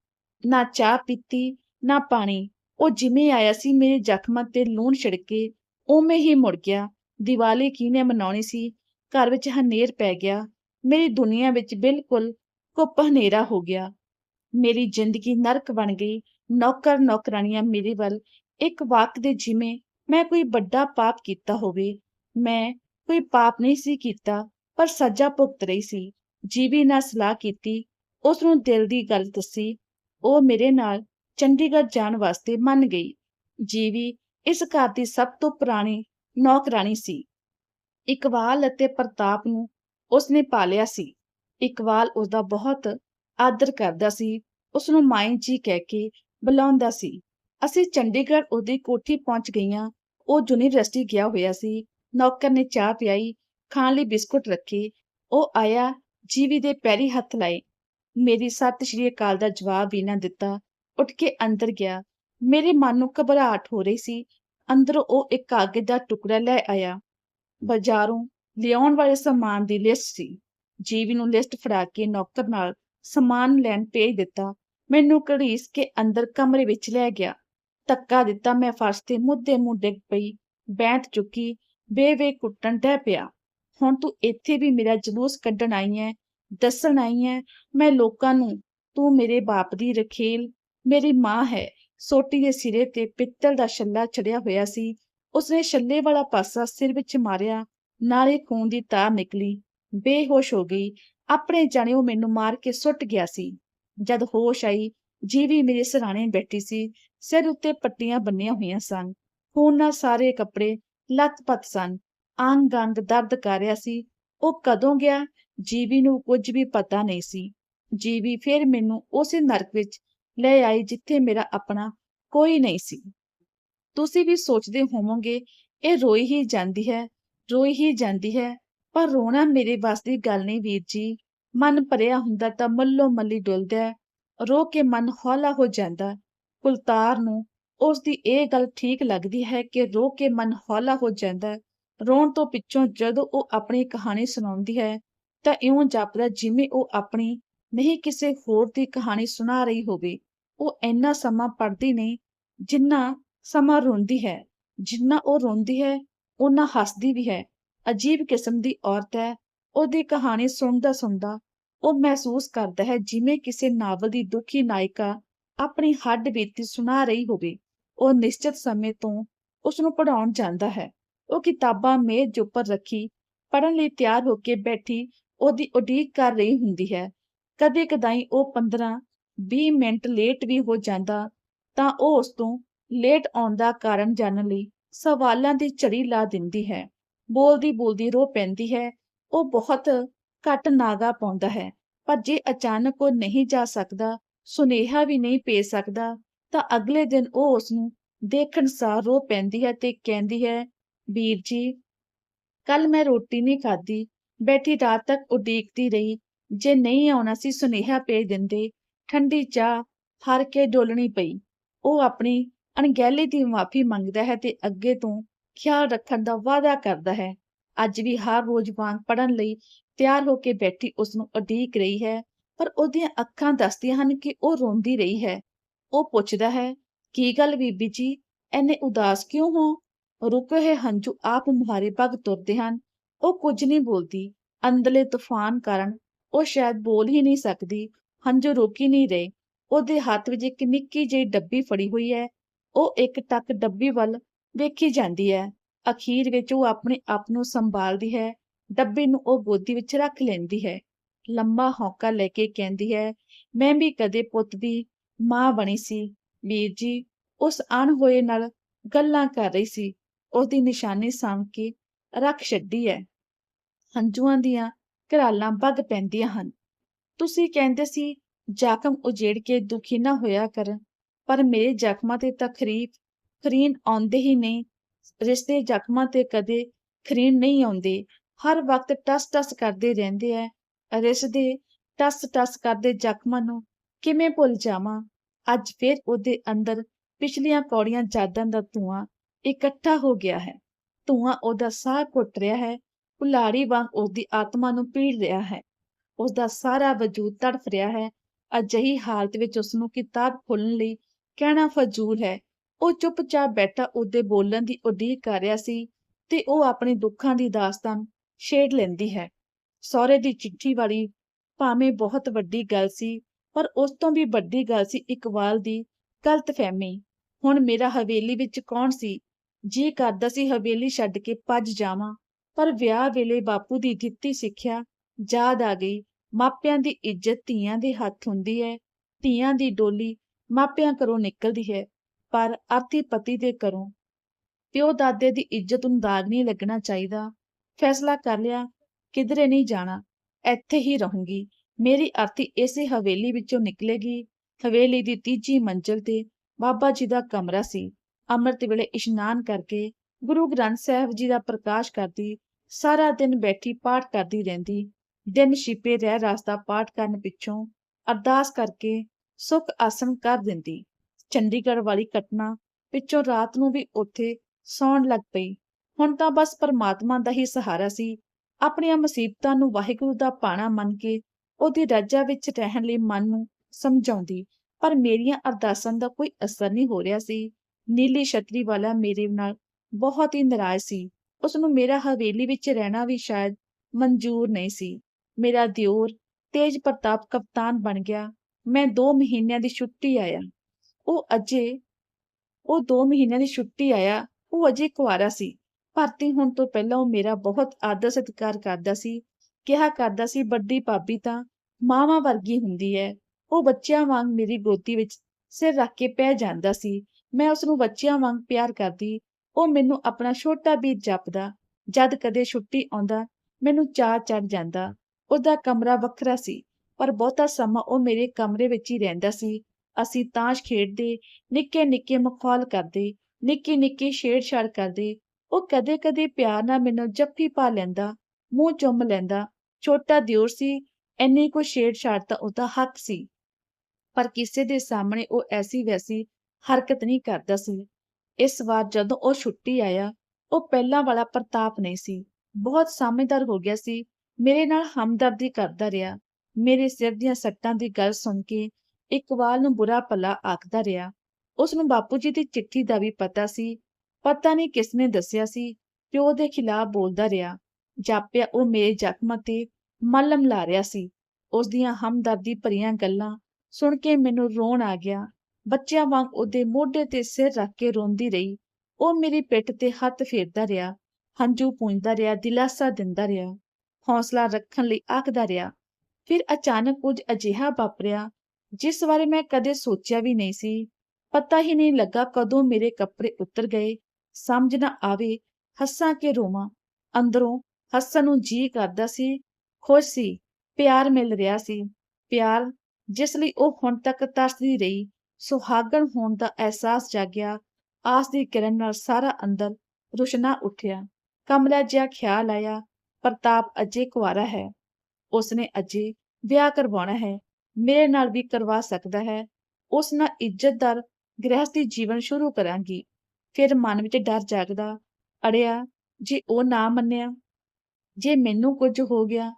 ਨਾ ਚਾਹ ਪੀਤੀ, ਨਾ ਪਾਣੀ। ਉਹ ਜਿਵੇਂ ਆਇਆ ਸੀ, ਮੇਰੇ ਜ਼ਖਮਾਂ ਤੇ ਲੂਣ ਛਿੜਕੇ ਉਵੇਂ ਹੀ ਮੁੜ ਗਿਆ। ਦੀਵਾਲੀ ਕਿਹਨੇ ਮਨਾਉਣੀ ਸੀ? ਘਰ ਵਿੱਚ ਹਨੇਰ ਪੈ ਗਿਆ। ਮੇਰੀ ਦੁਨੀਆ ਵਿੱਚ ਬਿਲਕੁਲ ਕੁੱਪ ਹਨੇਰਾ ਹੋ ਗਿਆ। ਮੇਰੀ ਜ਼ਿੰਦਗੀ ਨਰਕ ਬਣ ਗਈ। ਨੌਕਰ ਨੌਕਰਾਨੀਆਂ ਮੇਰੇ ਵੱਲ ਇੱਕ ਵਾਕ ਦੇ ਜਿਵੇਂ ਮੈਂ ਕੋਈ ਵੱਡਾ ਪਾਪ ਕੀਤਾ ਹੋਵੇ, ਮੈਂ ਕੋਈ ਪਾਪ ਨਹੀਂ ਸੀ ਕੀਤਾ, ਪਰ ਸਜ਼ਾ ਭੁਗਤ ਰਹੀ ਸੀ, ਜੀਵੀ ਨਾਲ ਸਲਾਹ ਕੀਤੀ ਉਸ ਨੂੰ ਦਿਲ ਦੀ ਗੱਲ ਦੱਸੀ, ਉਹ ਮੇਰੇ ਨਾਲ ਚੰਡੀਗੜ੍ਹ ਜਾਣ ਵਾਸਤੇ ਮੰਨ ਗਈ। ਜੀਵੀ ਇਸ ਘਰ ਦੀ ਸਭ ਤੋਂ ਪੁਰਾਣੀ ਨੌਕਰਾਨੀ ਸੀ। ਇਕਬਾਲ ਅਤੇ ਪ੍ਰਤਾਪ ਨੂੰ ਉਸਨੇ ਪਾਲਿਆ ਸੀ। ਇਕਬਾਲ ਉਸਦਾ ਬਹੁਤ ਆਦਰ ਕਰਦਾ ਸੀ ਉਸ ਨੂੰ ਮਾਈ ਜੀ ਕਹਿ ਕੇ ਬੁਲਾਉਂਦਾ ਸੀ। ਅਸੀਂ ਚੰਡੀਗੜ੍ਹ ਉਹਦੀ ਕੋਠੀ ਪਹੁੰਚ ਗਈਆਂ ਉਹ ਯੂਨੀਵਰਸਿਟੀ ਗਿਆ ਹੋਇਆ ਸੀ। ਨੌਕਰ ਨੇ ਚਾਹ ਪਿਆਈ, ਖਾਣ ਲਈ ਬਿਸਕੁਟ ਰੱਖੇ। ਉਹ ਆਇਆ, ਜੀਵੀ ਦੇ ਪੈਰੀ ਹੱਥ ਲਾਏ। ਮੇਰੀ ਸਤਿ ਸ਼੍ਰੀ ਅਕਾਲ ਦਾ ਜਵਾਬ ਵੀ ਨਾ ਦਿੱਤਾ। ਉੱਠ ਕੇ ਅੰਦਰ ਗਿਆ। ਮੇਰੇ ਮਨ ਨੂੰ ਘਬਰਾਹਟ ਹੋ ਰਹੀ ਸੀ। ਅੰਦਰੋਂ ਉਹ ਇੱਕ ਕਾਗਜ਼ ਦਾ ਟੁਕੜਾ ਲੈ ਆਇਆ। ਬਾਜ਼ਾਰੋਂ ਲਿਆਉਣ ਵਾਲੇ ਸਮਾਨ ਦੀ ਲਿਸਟ ਸੀ। ਜੀਵੀ ਨੂੰ ਲਿਸਟ ਫੜਾ ਕੇ ਨੌਕਰ ਨਾਲ ਸਮਾਨ ਲੈਣ ਭੇਜ ਦਿੱਤਾ। ਮੈਨੂੰ ਘੜੀਸ ਕੇ ਅੰਦਰ ਕਮਰੇ ਵਿੱਚ ਲੈ ਗਿਆ। ਧੱਕਾ ਦਿੱਤਾ, ਮੈਂ ਫਰਸ਼ ਤੇ ਮੁੱਦੇ ਮੂੰਹ ਡਿੱਗ ਪਈ ਬੈਂਤ ਚੁੱਕੀ ਬੇਵੇ ਕੁੱਟਣ ਡੈ ਪਿਆ। ਹੁਣ ਤੂੰ ਇੱਥੇ ਵੀ ਮੇਰਾ ਜਲੂਸ ਕੱਢਣ ਆਈ ਐ, ਦੱਸਣ ਆਈ ਐ, ਮੈਂ ਲੋਕਾਂ ਨੂੰ, ਤੂੰ ਮੇਰੇ ਬਾਪ ਦੀ ਰਖੇਲ, ਮੇਰੀ ਮਾਂ ਹੈ। ਸੋਟੀ ਦੇ ਸਿਰੇ ਤੇ ਪਿੱਤਲ ਦਾ ਛੱਲਾ ਚੜਿਆ ਹੋਇਆ ਸੀ। ਉਸਨੇ ਛੱਲੇ ਵਾਲਾ ਪਾਸਾ ਸਿਰ ਵਿੱਚ ਮਾਰਿਆ, ਨਾਲੇ ਖੂਨ ਦੀ ਤਾਰ ਨਿਕਲੀ। ਬੇਹੋਸ਼ ਹੋ ਗਈ, ਆਪਣੇ ਜਾਣੇ ਉਹ ਮੈਨੂੰ ਮਾਰ ਕੇ ਸੁੱਟ ਗਿਆ ਸੀ। ਜਦ ਹੋਸ਼ ਆਈ ਜੀਵੀ ਮੇਰੇ ਸਰਾਣੇ ਬੈਠੀ ਸੀ, ਸਿਰ ਉੱਤੇ ਪੱਟੀਆਂ ਬੰਨੀਆਂ ਹੋਈਆਂ ਸਨ, ਖੂਨ ਨਾਲ ਸਾਰੇ ਕੱਪੜੇ ਲੱਤ-ਪੱਤ ਸਨ ਅੰਗ ਅੰਗ ਦਰਦ ਕਰ ਰਿਹਾ ਸੀ, ਉਹ ਕਦੋਂ ਗਿਆ ਜੀਵੀ ਨੂੰ ਕੁਝ ਵੀ ਪਤਾ ਨਹੀਂ ਸੀ ਜੀਵੀ ਫਿਰ ਮੈਨੂੰ ਉਸੇ ਨਰਕ ਵਿੱਚ ਲੈ ਆਈ ਜਿੱਥੇ ਮੇਰਾ ਆਪਣਾ ਕੋਈ ਨਹੀਂ ਸੀ। ਤੁਸੀਂ ਵੀ ਸੋਚਦੇ ਹੋਵੋਗੇ, ਇਹ ਰੋਈ ਹੀ ਜਾਂਦੀ ਹੈ, ਰੋਈ ਹੀ ਜਾਂਦੀ ਹੈ, ਪਰ ਰੋਣਾ ਮੇਰੇ ਵੱਸ ਦੀ ਗੱਲ ਨਹੀਂ ਵੀਰ ਜੀ, ਮਨ ਭਰਿਆ ਹੁੰਦਾ ਤਾਂ ਮੱਲੋ ਮੱਲੀ ਡੁੱਲਦਾ ਰੋ ਕੇ ਮਨ ਹੌਲਾ ਹੋ ਜਾਂਦਾ। ਕੁਲਤਾਰ ਨੂੰ ਉਸ ਦੀ ਇਹ ਗੱਲ ਠੀਕ ਲੱਗਦੀ ਹੈ ਕਿ ਰੋ ਕੇ ਮਨ ਹੌਲਾ ਹੋ ਜਾਂਦਾ। ਰੋਣ ਤੋਂ ਪਿੱਛੋਂ ਜਦੋਂ ਉਹ ਆਪਣੀ ਕਹਾਣੀ ਸੁਣਾਉਂਦੀ ਹੈ, ਤਾਂ ਇਉਂ ਜਾਪਦਾ ਜਿਵੇਂ ਉਹ ਆਪਣੀ ਨਹੀਂ ਕਿਸੇ ਹੋਰ ਦੀ ਕਹਾਣੀ ਸੁਣਾ ਰਹੀ ਹੋਵੇ। ਉਹ ਇੰਨਾ ਸਮਾਂ ਪੜਦੀ ਨਹੀਂ, ਜਿੰਨਾ ਸਮਾਂ ਰੋਂਦੀ ਹੈ। ਜਿੰਨਾ ਉਹ ਰੋਂਦੀ ਹੈ ਉਹਨਾਂ ਹੱਸਦੀ ਵੀ ਹੈ। ਅਜੀਬ ਕਿਸਮ ਦੀ ਔਰਤ ਹੈ। ਉਹਦੀ ਕਹਾਣੀ ਸੁਣਦਾ ਸੁਣਦਾ ਉਹ ਮਹਿਸੂਸ ਕਰਦਾ ਹੈ ਜਿਵੇਂ ਕਿਸੇ ਨਾਵਲ ਦੀ ਦੁਖੀ ਨਾਇਕਾ ਆਪਣੀ ਹੱਡ ਬੀਤੀ ਸੁਣਾ ਰਹੀ ਹੋਵੇ। ਉਹ ਨਿਸ਼ਚਿਤ ਸਮੇਂ ਤੋਂ ਉਸ ਨੂੰ ਪੜਾਉਣ ਜਾਂਦਾ ਹੈ। ਉਹ ਕਿਤਾਬਾਂ ਮੇਜ਼ ਉੱਪਰ ਰੱਖੀ ਪੜਨ ਲਈ ਤਿਆਰ ਹੋ ਕੇ ਬੈਠੀ ਉਹਦੀ ਉਡੀਕ ਕਰ ਰਹੀ ਹੁੰਦੀ ਹੈ। ਕਦੇ ਕਦਾਈ ਉਹ 15 20 ਮਿੰਟ ਲੇਟ ਵੀ ਹੋ ਜਾਂਦਾ ਤਾਂ ਉਹ ਉਸ ਤੋਂ ਲੇਟ ਆਉਣ ਦਾ ਕਾਰਨ ਜਾਣਨ ਲਈ ਸਵਾਲਾਂ ਦੀ ਝੜੀ ਲਾ ਦਿੰਦੀ ਹੈ। ਬੋਲਦੀ ਬੋਲਦੀ ਰੋ ਪੈਂਦੀ ਹੈ। ਉਹ ਬਹੁਤ ਘੱਟ ਨਾਗਾ ਪਾਉਂਦਾ ਹੈ। ਪਰ ਜੇ ਅਚਾਨਕ ਉਹ ਨਹੀਂ ਜਾ ਸਕਦਾ, ਸੁਨੇਹਾ ਵੀ ਨਹੀਂ ਭੇਜ ਸਕਦਾ, ਤਾਂ ਅਗਲੇ ਦਿਨ ਉਹ ਉਸ ਨੂੰ ਦੇਖਣ ਸਾਰ ਰੋ ਪੈਂਦੀ ਹੈ ਤੇ ਕਹਿੰਦੀ ਹੈ, ਵੀਰ ਜੀ ਕੱਲ ਮੈਂ ਰੋਟੀ ਨਹੀਂ ਖਾਧੀ। ਬੈਠੀ ਰਾਤ ਤੱਕ ਉਡੀਕਦੀ ਰਹੀ। ਜੇ ਨਹੀਂ ਆਉਣਾ ਸੀ, ਸੁਨੇਹਾ ਭੇਜ ਦਿੰਦੇ। ਠੰਡੀ ਚਾਹ ਹਰ ਕੇ ਡੋਲਣੀ ਪਈ। ਉਹ ਆਪਣੀ ਅਣਗਹਿਲੀ ਦੀ ਮਾਫੀ ਮੰਗਦਾ ਹੈ ਤੇ ਅੱਗੇ ਤੋਂ ਖਿਆਲ ਰੱਖਣ ਦਾ ਵਾਅਦਾ ਕਰਦਾ ਹੈ। ਅੱਜ ਵੀ ਹਰ ਰੋਜ਼ ਵਾਂਗ ਪੜਨ ਲਈ ਤਿਆਰ ਹੋ ਕੇ ਬੈਠੀ ਉਸ ਨੂੰ ਉਡੀਕ ਰਹੀ ਹੈ, ਪਰ ਉਹਦੀਆਂ ਅੱਖਾਂ ਦੱਸਦੀਆਂ ਹਨ ਕਿ ਉਹ ਰੋਂਦੀ ਰਹੀ ਹੈ। ਉਹ ਪੁੱਛਦਾ ਹੈ, ਕੀ ਗੱਲ ਬੀਬੀ ਜੀ ਐਨੇ ਉਦਾਸ ਕਿਉਂ ਹੋ? ਰੁਕੇ ਹੋਏ ਹੰਝੂ ਆਪ ਮੁਹਾਰੇ ਭਗ ਤੁਰਦੇ ਹਨ। ਉਹ ਕੁਝ ਨਹੀਂ ਬੋਲਦੀ। ਅੰਦਰਲੇ ਤੂਫਾਨ ਕਾਰਨ ਉਹ ਸ਼ਾਇਦ ਬੋਲ ਹੀ ਨਹੀਂ ਸਕਦੀ। ਹੰਝੂ ਰੋਕੀ ਨਹੀਂ ਰਹੇ। ਉਹਦੇ ਹੱਥ ਵਿੱਚ ਇੱਕ ਨਿੱਕੀ ਜਿਹੀ ਡੱਬੀ ਫੜੀ ਹੋਈ ਹੈ। ਉਹ ਇੱਕ ਟੱਕ ਡੱਬੀ ਵੱਲ ਵੇਖੀ ਜਾਂਦੀ ਹੈ। ਅਖੀਰ ਵਿੱਚ ਉਹ ਆਪਣੇ ਆਪ ਨੂੰ ਸੰਭਾਲਦੀ ਹੈ। ਡੱਬੇ ਨੂੰ ਉਹ ਗੋਦੀ ਵਿੱਚ ਰੱਖ ਲੈਂਦੀ ਹੈ। ਲੰਮਾ ਹੌਕਾ ਲੈ ਕੇ ਕਹਿੰਦੀ ਹੈ, ਮੈਂ ਵੀ ਕਦੇ ਪੁੱਤ ਦੀ ਮਾਂ ਬਣੀ ਸੀ। ਵੀਰ ਜੀ, ਉਸ ਅਣਹੋਏ ਨਾਲ ਗੱਲਾਂ ਕਰ ਰਹੀ ਸੀ। ਉਹਦੀ ਨਿਸ਼ਾਨੀ ਸਾਂਭ ਕੇ ਰੱਖ ਛੱਡੀ ਹੈ। ਹੰਝੂਆਂ ਦੀਆਂ ਘਰਾਲਾਂ ਵਗ ਪੈਂਦੀਆਂ ਹਨ। ਤੁਸੀਂ ਕਹਿੰਦੇ ਸੀ, ਜ਼ਖਮ ਉਜੇੜ ਕੇ ਦੁਖੀ ਨਾ ਹੋਇਆ ਕਰ, ਪਰ ਮੇਰੇ ਜ਼ਖਮਾਂ ਤੇ ਤਾਂ ਖਰੀਨ ਆਉਂਦੇ ਹੀ ਨਹੀਂ। ਰਿਸ਼ਤੇ ਜ਼ਖਮਾਂ ਤੇ ਕਦੇ ਖਰੀਨ ਨਹੀਂ ਆਉਂਦੇ। ਹਰ ਵਕਤ ਟਸ ਟਸ ਕਰਦੇ ਰਹਿੰਦੇ ਐ ਰਿਸਦੇ ਟਸ ਟਸ ਕਰਦੇ ਜ਼ਖਮਾਂ ਨੂੰ ਕਿਵੇਂ ਭੁੱਲ ਜਾਵਾਂ? ਅੱਜ ਫਿਰ ਉਹਦੇ ਅੰਦਰ ਪਿਛਲੀਆਂ ਕੌੜੀਆਂ ਯਾਦਾਂ ਦਾ ਧੂਆਂ ਇਕੱਠਾ ਹੋ ਗਿਆ ਹੈ। ਧੂਆਂ ਉਹਦਾ ਸਾਹ ਘੁੱਟ ਰਿਹਾ ਹੈ ਕੁਲਾੜੀ ਵਾਂਗ ਉਹਦੀ ਆਤਮਾ ਨੂੰ ਪੀੜ ਰਿਹਾ ਹੈ। ਉਸਦਾ ਸਾਰਾ ਵਜੂਦ ਤੜਫ ਰਿਹਾ ਹੈ। ਅਜਿਹੀ ਹਾਲਤ ਵਿੱਚ ਉਸ ਨੂੰ ਕਿਤਾਬ ਖੋਲਣ ਲਈ ਕਹਿਣਾ ਫਜ਼ੂਲ ਹੈ। ਉਹ ਚੁੱਪਚਾਪ ਬੈਠਾ ਉਹਦੇ ਬੋਲਣ ਦੀ ਉਡੀਕ ਕਰ ਰਿਹਾ ਸੀ ਤੇ ਉਹ ਆਪਣੇ ਦੁੱਖਾਂ ਦੀ ਦਾਸਤਾਨ ਛੇੜ ਲੈਂਦੀ ਹੈ। ਸਹੁਰੇ ਦੀ ਚਿੱਠੀ ਵਾਲੀ ਭਾਵੇਂ ਬਹੁਤ ਵੱਡੀ ਗੱਲ ਸੀ, ਪਰ ਉਸ ਤੋਂ ਵੀ ਵੱਡੀ ਗੱਲ ਸੀ ਇਕਬਾਲ ਦੀ ਗਲਤਫਹਿਮੀ। ਹੁਣ ਮੇਰਾ ਹਵੇਲੀ ਵਿੱਚ ਕੌਣ ਸੀ? ਜੀ ਕਰਦਾ ਸੀ ਹਵੇਲੀ ਛੱਡ ਕੇ ਭੱਜ ਜਾਵਾਂ, ਪਰ ਵਿਆਹ ਵੇਲੇ ਬਾਪੂ ਦੀ ਦਿੱਤੀ ਸਿੱਖਿਆ ਯਾਦ ਆ ਗਈ। ਮਾਪਿਆਂ ਦੀ ਇੱਜ਼ਤ ਧੀਆਂ ਦੇ ਹੱਥ ਹੁੰਦੀ ਹੈ, ਧੀਆਂ ਦੀ ਡੋਲੀ ਮਾਪਿਆਂ ਘਰੋਂ ਨਿਕਲਦੀ ਹੈ, ਪਰ ਆਰਤੀ ਪਤੀ ਦੇ ਘਰੋਂ। ਪਿਓ ਦਾਦੇ ਦੀ ਇੱਜ਼ਤ ਨੂੰ ਦਾਗ ਨਹੀਂ ਲੱਗਣਾ ਚਾਹੀਦਾ। ਫੈਸਲਾ ਕਰ ਲਿਆ, ਕਿਧਰੇ ਨਹੀਂ ਜਾਣਾ, ਇੱਥੇ ਹੀ ਰਹੂੰਗੀ। ਮੇਰੀ ਆਰਤੀ ਇਸੇ ਹਵੇਲੀ ਵਿੱਚੋਂ ਨਿਕਲੇਗੀ। ਹਵੇਲੀ ਦੀ ਤੀਜੀ ਮੰਜ਼ਲ ਤੇ ਬਾਬਾ ਜੀ ਦਾ ਕਮਰਾ ਸੀ। ਅੰਮ੍ਰਿਤ ਵੇਲੇ ਇਸ਼ਨਾਨ ਕਰਕੇ ਗੁਰੂ ਗ੍ਰੰਥ ਸਾਹਿਬ ਜੀ ਦਾ ਪ੍ਰਕਾਸ਼ ਕਰਦੀ, ਸਾਰਾ ਦਿਨ ਬੈਠੀ ਪਾਠ ਕਰਦੀ ਰਹਿੰਦੀ। ਦਿਨ ਛਿਪੇ ਰਹਿ ਰਸਤਾ ਪਾਠ ਕਰਨ ਪਿੱਛੋਂ ਅਰਦਾਸ ਕਰਕੇ ਸੁਖ ਆਸਨ ਕਰ ਦਿੰਦੀ। ਚੰਡੀਗੜ੍ਹ ਵਾਲੀ ਘਟਨਾ ਪਿੱਛੋਂ ਰਾਤ ਨੂੰ ਵੀ ਉੱਥੇ ਸੌਣ ਲੱਗ ਪਈ। ਹੁਣ ਤਾਂ ਬਸ ਪਰਮਾਤਮਾ ਦਾ ਹੀ ਸਹਾਰਾ ਸੀ। ਆਪਣੀਆਂ ਮੁਸੀਬਤਾਂ ਨੂੰ ਵਾਹਿਗੁਰੂ ਦਾ ਪਾਣਾ ਮੰਨ ਕੇ ਉਹਦੀ ਰਜਾ ਵਿੱਚ ਰਹਿਣ ਲਈ ਮਨ ਨੂੰ ਸਮਝਾਉਂਦੀ, ਪਰ ਮੇਰੀਆਂ ਅਰਦਾਸਾਂ ਦਾ ਕੋਈ ਅਸਰ ਨਹੀਂ ਹੋ ਰਿਹਾ ਸੀ। ਨੀਲੀ ਛਤਰੀ ਵਾਲਾ ਮੇਰੇ ਨਾਲ ਬਹੁਤ ਹੀ ਨਾਰਾਜ਼ ਸੀ। ਉਸ ਨੂੰ ਮੇਰਾ ਹਵੇਲੀ ਵਿੱਚ ਰਹਿਣਾ ਵੀ ਸ਼ਾਇਦ ਮਨਜ਼ੂਰ ਨਹੀਂ ਸੀ। ਮੇਰਾ ਦਿਓਰ ਤੇਜ ਪ੍ਰਤਾਪ ਕਪਤਾਨ ਬਣ ਗਿਆ। ਮੈਂ 2 ਮਹੀਨਿਆਂ ਦੀ ਛੁੱਟੀ ਆਇਆ। ਉਹ ਅਜੇ, ਉਹ 2 ਮਹੀਨਿਆਂ ਦੀ ਛੁੱਟੀ ਆਇਆ। ਉਹ ਅਜੇ ਕੁਆਰਾ ਸੀ। ਭਰਤੀ ਹੋਣ ਤੋਂ ਪਹਿਲਾਂ ਉਹ ਮੇਰਾ ਬਹੁਤ ਆਦਰ ਸਤਿਕਾਰ ਕਰਦਾ ਸੀ, ਕਿਹਾ ਕਰਦਾ ਸੀ, ਵੱਡੀ ਭਾਬੀ ਤਾਂ ਮਾਵਾਂ ਵਰਗੀ ਹੁੰਦੀ ਹੈ ਉਹ ਬੱਚਿਆਂ ਵਾਂਗ ਮੇਰੀ ਗੋਦੀ ਵਿੱਚ ਸਿਰ ਰੱਖ ਕੇ ਪੈ ਜਾਂਦਾ ਸੀ। ਮੈਂ ਉਸ ਨੂੰ ਬੱਚਿਆਂ ਵਾਂਗ ਪਿਆਰ ਕਰਦੀ, ਉਹ ਮੈਨੂੰ ਆਪਣਾ ਛੋਟਾ ਵੀਰ ਜਪਦਾ। ਜਦ ਕਦੇ ਛੁੱਟੀ ਆਉਂਦਾ, ਮੈਨੂੰ ਚਾਹ ਚੜ ਜਾਂਦਾ। ਉਹਦਾ ਕਮਰਾ ਵੱਖਰਾ ਸੀ, ਪਰ ਬਹੁਤਾ ਸਮਾਂ ਉਹ ਮੇਰੇ ਕਮਰੇ ਵਿੱਚ ਹੀ ਰਹਿੰਦਾ ਸੀ। ਅਸੀਂ ਤਾਸ਼ ਖੇਡਦੇ ਨਿੱਕੇ ਨਿੱਕੇ ਮਖੌਲ ਕਰਦੇ ਨਿੱਕੀ ਨਿੱਕੀ ਛੇੜਛਾੜ ਕਰਦੇ ਉਹ ਕਦੇ ਕਦੇ ਪਿਆਰ ਨਾਲ ਮੈਨੂੰ ਜੱਫੀ ਪਾ ਲੈਂਦਾ, ਮੂੰਹ ਚੁੰਮ ਲੈਂਦਾ। ਛੋਟਾ ਦਿਓਰ ਸੀ ਐਨੀ ਕੋ ਛੇੜਛਾੜ ਤਾਂ ਉਹਦਾ ਹੱਕ ਸੀ। ਪਰ ਕਿਸੇ ਦੇ ਸਾਹਮਣੇ ਉਹ ਐਸੀ ਵੈਸੀ ਹਰਕਤ ਨਹੀਂ ਕਰਦਾ ਸੀ। ਇਸ ਵਾਰ ਜਦੋਂ ਉਹ ਛੁੱਟੀ ਆਇਆ, ਉਹ ਪਹਿਲਾਂ ਵਾਲਾ ਪ੍ਰਤਾਪ ਨਹੀਂ ਸੀ। ਬਹੁਤ ਸਮਝਦਾਰ ਹੋ ਗਿਆ ਸੀ। ਮੇਰੇ ਨਾਲ ਹਮਦਰਦੀ ਕਰਦਾ ਰਿਹਾ। ਮੇਰੇ ਸਿਰ ਦੀਆਂ ਸੱਟਾਂ ਦੀ ਗੱਲ ਸੁਣ ਕੇ ਇਕਬਾਲ ਨੂੰ ਬੁਰਾ ਭਲਾ ਆਖਦਾ ਰਿਹਾ। ਉਸ ਨੂੰ ਬਾਪੂ ਜੀ ਦੀ ਚਿੱਠੀ ਦਾ ਵੀ ਪਤਾ ਸੀ। ਪਤਾ ਨਹੀਂ ਕਿਸ ਨੇ ਦੱਸਿਆ ਸੀ ਪਿਓ ਦੇ ਖਿਲਾਫ ਬੋਲਦਾ ਰਿਹਾ। ਜਾਪਿਆ ਉਹ ਮੇਰੇ ਜ਼ਖਮਾਂ ਤੇ ਮਲਮ ਲਾ ਰਿਹਾ ਸੀ। ਉਸ ਦੀਆਂ ਹਮਦਰਦੀ ਭਰੀਆਂ ਗੱਲਾਂ ਸੁਣ ਕੇ ਮੈਨੂੰ ਰੋਣ ਆ ਗਿਆ। ਬੱਚਿਆਂ ਵਾਂਗ ਉਹਦੇ ਮੋਢੇ ਤੇ ਸਿਰ ਰੱਖ ਕੇ ਰੋਂਦੀ ਰਹੀ। ਉਹ ਮੇਰੀ ਪਿੱਠ ਤੇ ਹੱਥ ਫੇਰਦਾ ਰਿਹਾ, ਹੰਝੂ ਪੂੰਝਦਾ ਰਿਹਾ, ਦਿਲਾਸਾ ਦਿੰਦਾ ਰਿਹਾ, ਹੌਸਲਾ ਰੱਖਣ ਲਈ ਆਖਦਾ ਰਿਹਾ। ਫਿਰ ਅਚਾਨਕ ਕੁਝ ਅਜਿਹਾ ਵਾਪਰਿਆ ਜਿਸ ਬਾਰੇ ਮੈਂ ਕਦੇ ਸੋਚਿਆ ਵੀ ਨਹੀਂ ਸੀ। ਪਤਾ ਹੀ ਨਹੀਂ ਲੱਗਾ ਕਦੋਂ ਮੇਰੇ ਕੱਪੜੇ ਉਤਰ ਗਏ ਸਮਝ ਨਾ ਆਵੇ, ਹੱਸਾਂ ਕੇ ਰੋਵਾਂ। ਅੰਦਰੋਂ ਹੱਸਣ ਨੂੰ ਜੀ ਕਰਦਾ ਸੀ, ਖੁਸ਼ ਸੀ, ਪਿਆਰ ਮਿਲ ਰਿਹਾ ਸੀ। ਪਿਆਰ, ਜਿਸ ਲਈ ਉਹ ਹੁਣ ਤੱਕ ਤਰਸਦੀ ਰਹੀ, ਸੁਹਾਗਣ ਹੋਣ ਦਾ ਅਹਿਸਾਸ ਜਾਗਿਆ। ਆਸ ਦੀ ਕਿਰਨ ਨਾਲ ਸਾਰਾ ਅੰਦਰ ਰੁਸ਼ਨਾ ਉੱਠਿਆ। ਕਮਲਾ ਜਿਹਾ ਖਿਆਲ ਆਇਆ, ਪ੍ਰਤਾਪ ਅਜੇ ਕੁਆਰਾ ਹੈ। ਉਸਨੇ ਅਜੇ ਵਿਆਹ ਕਰਵਾਉਣਾ ਹੈ, ਮੇਰੇ ਨਾਲ ਵੀ ਕਰਵਾ ਸਕਦਾ ਹੈ। ਉਸ ਨਾਲ ਇੱਜ਼ਤਦਾਰ ਗ੍ਰਹਿਸਥੀ ਜੀਵਨ ਸ਼ੁਰੂ ਕਰਾਂਗੀ। ਫਿਰ ਮਨ ਵਿੱਚ ਡਰ ਜਾਗਦਾ, ਅੜਿਆ, ਜੇ ਉਹ ਨਾ ਮੰਨਿਆ, ਜੇ ਮੈਨੂੰ ਕੁਝ ਹੋ ਗਿਆ,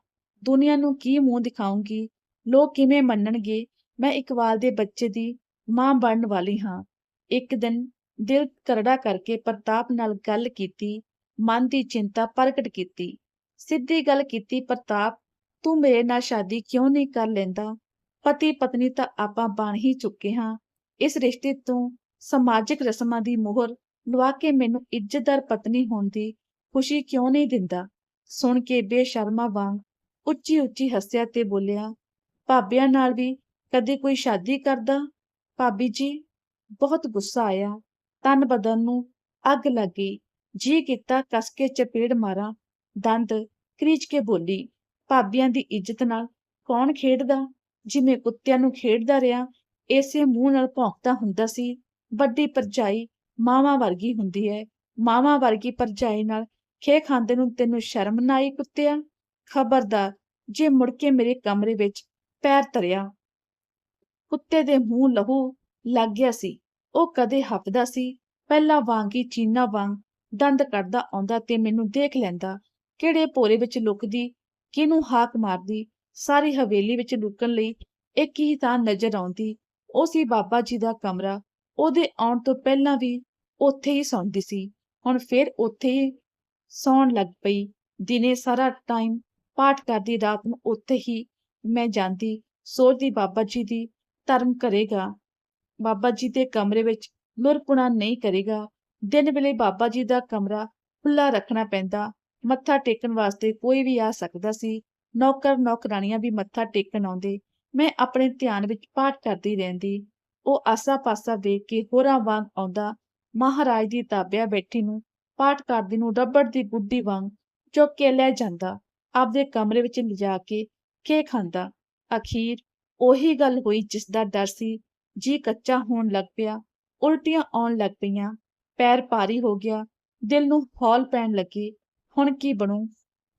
ਦੁਨੀਆ ਨੂੰ ਕੀ ਮੂੰਹ ਦਿਖਾਉਂਗੀ ਲੋਕ ਕਿਵੇਂ ਮੰਨਣਗੇ, ਮੈਂ ਇਕਵਾਲ ਦੇ ਬੱਚੇ ਦੀ ਮਾਂ ਬਣਨ ਵਾਲੀ ਹਾਂ। ਇੱਕ ਦਿਨ ਦਿਲ ਕਰੜਾ ਕਰਕੇ ਪ੍ਰਤਾਪ ਨਾਲ ਗੱਲ ਕੀਤੀ, ਮਨ ਦੀ ਚਿੰਤਾ ਪ੍ਰਗਟ ਕੀਤੀ। ਸਿੱਧੀ ਗੱਲ ਕੀਤੀ, ਪ੍ਰਤਾਪ, ਤੂੰ ਮੇਰੇ ਨਾਲ ਸ਼ਾਦੀ ਕਿਉਂ ਨਹੀਂ ਕਰ ਲੈਂਦਾ? ਪਤੀ ਪਤਨੀ ਤਾਂ ਆਪਾਂ ਬਣ ਹੀ ਚੁੱਕੇ ਹਾਂ। ਇਸ ਰਿਸ਼ਤੇ ਤੋਂ ਸਮਾਜਿਕ ਰਸਮਾਂ ਦੀ ਮੋਹਰ ਲਵਾ ਕੇ ਮੈਨੂੰ ਇੱਜ਼ਤਦਾਰ ਪਤਨੀ ਹੋਣ ਦੀ ਖੁਸ਼ੀ ਕਿਉਂ ਨਹੀਂ ਦਿੰਦਾ? ਸੁਣ ਕੇ ਬੇਸ਼ਰਮਾ ਵਾਂਗ ਉੱਚੀ ਉੱਚੀ ਹੱਸਿਆ ਤੇ ਬੋਲਿਆ, ਭਾਬਿਆਂ ਨਾਲ ਵੀ ਕਦੇ ਕੋਈ ਸ਼ਾਦੀ ਕਰਦਾ? ਭਾਬੀ ਜੀ, ਬਹੁਤ ਗੁੱਸਾ ਆਇਆ। ਤਨ ਬਦਨ ਨੂੰ ਅੱਗ ਲੱਗੀ ਜੀ ਕੀਤਾ ਕਸ ਕੇ ਚਪੇੜ ਮਾਰਾਂ। ਦੰਦ ਕ੍ਰੀਚ ਕੇ ਬੋਲੀ, ਭਾਬੀਆਂ ਦੀ ਇੱਜ਼ਤ ਨਾਲ ਕੌਣ ਖੇਡਦਾ? ਜਿਵੇਂ ਕੁੱਤਿਆਂ ਨੂੰ ਖੇਡਦਾ ਰਿਹਾ, ਇਸੇ ਮੂੰਹ ਨਾਲ ਭੌਂਕਦਾ ਹੁੰਦਾ ਸੀ। ਵੱਡੀ ਭਰਜਾਈ ਮਾਵਾਂ ਵਰਗੀ ਹੁੰਦੀ ਹੈ ਮਾਵਾਂ ਵਰਗੀ ਭਰਜਾਈ ਨਾਲ ਖੇ ਖਾਂਦੇ ਨੂੰ ਤੈਨੂੰ ਸ਼ਰਮ ਨਾ ਆਈ ਕੁੱਤਿਆ? ਖਬਰਦਾਰ, ਜੇ ਮੁੜ ਕੇ ਮੇਰੇ ਕਮਰੇ ਵਿੱਚ ਪੈਰ ਧਰਿਆ। ਕੁੱਤੇ ਦੇ ਮੂੰਹ ਲਹੂ ਲੱਗ ਗਿਆ ਸੀ। ਉਹ ਕਦੇ ਹੱਪਦਾ ਸੀ। ਪਹਿਲਾਂ ਵਾਂਗੀ ਚੀਨਾ ਵਾਂਗ ਦੰਦ ਕੱਢਦਾ ਆਉਂਦਾ ਤੇ ਮੈਨੂੰ ਦੇਖ ਲੈਂਦਾ, ਕਿਹੜੇ ਭੋਰੇ ਵਿੱਚ ਲੁਕਦੀ, ਕਿਹਨੂੰ ਹਾਕ ਮਾਰਦੀ, ਸਾਰੀ ਹਵੇਲੀ ਵਿੱਚ ਲੁਕਣ ਲਈ ਇੱਕ ਹੀ ਤਾਂ ਨਜ਼ਰ ਆਉਂਦੀ। ਉਹ ਸੀ ਬਾਬਾ ਜੀ ਦਾ ਕਮਰਾ। ਉਹਦੇ ਆਉਣ ਤੋਂ ਪਹਿਲਾਂ ਵੀ ਉੱਥੇ ਹੀ ਸੌਂਦੀ ਸੀ। ਹੁਣ ਫੇਰ ਉੱਥੇ ਹੀ ਸੌਣ ਲੱਗ ਪਈ। ਦਿਨੇ ਸਾਰਾ ਟਾਈਮ ਪਾਠ ਕਰਦੀ, ਰਾਤ ਨੂੰ ਉੱਥੇ ਹੀ ਮੈਂ ਜਾਂਦੀ। ਸੋਚਦੀ, ਬਾਬਾ ਜੀ ਦੀ ਧਰਮ ਕਰੇਗਾ। ਬਾਬਾ ਜੀ ਦੇ ਕਮਰੇ ਵਿੱਚ ਲੁਰਪੁਣਾ ਨਹੀਂ ਕਰੇਗਾ। ਦਿਨ ਵੇਲੇ ਬਾਬਾ ਜੀ ਦਾ ਕਮਰਾ ਖੁੱਲਾ ਰੱਖਣਾ ਪੈਂਦਾ। ਮੱਥਾ ਟੇਕਣ ਵਾਸਤੇ ਕੋਈ ਵੀ ਆ ਸਕਦਾ ਸੀ। ਨੌਕਰ, ਨੌਕਰਾਣੀਆਂ ਵੀ ਮੱਥਾ ਟੇਕਣ ਆਉਂਦੇ। ਮੈਂ ਆਪਣੇ ਧਿਆਨ ਵਿੱਚ ਪਾਠ ਕਰਦੀ ਰਹਿੰਦੀ। ਉਹ ਆਸਾ-ਪਾਸਾ ਵੇਖ ਕੇ ਹੋਰਾਂ ਵਾਂਗ ਆਉਂਦਾ। ਮਹਾਰਾਜ ਦੀ ਤਾਬਿਆ ਬੈਠੀ ਨੂੰ ਪਾਠ ਕਰਦੀ ਨੂੰ ਰੱਬੜ ਦੀ ਗੁੱਡੀ ਵਾਂਗ ਚੁੱਕ ਕੇ ਲੈ ਜਾਂਦਾ। ਆਪਦੇ ਕਮਰੇ ਵਿੱਚ ਲਿਜਾ ਕੇ ਖੇ ਖਾਂਦਾ। ਅਖੀਰ ਉਹੀ ਗੱਲ ਹੋਈ ਜਿਸ ਦਾ ਡਰ ਸੀ। ਜੀ ਕੱਚਾ ਹੋਣ ਲੱਗ ਪਿਆ। ਉਲਟੀਆਂ ਆਉਣ ਲੱਗ ਪਈਆਂ। ਪੈਰ ਭਾਰੀ ਹੋ ਗਿਆ। ਦਿਲ ਨੂੰ ਹੌਲ ਪੈਣ ਲੱਗੀ। ਹੁਣ ਕੀ ਬਣੂ?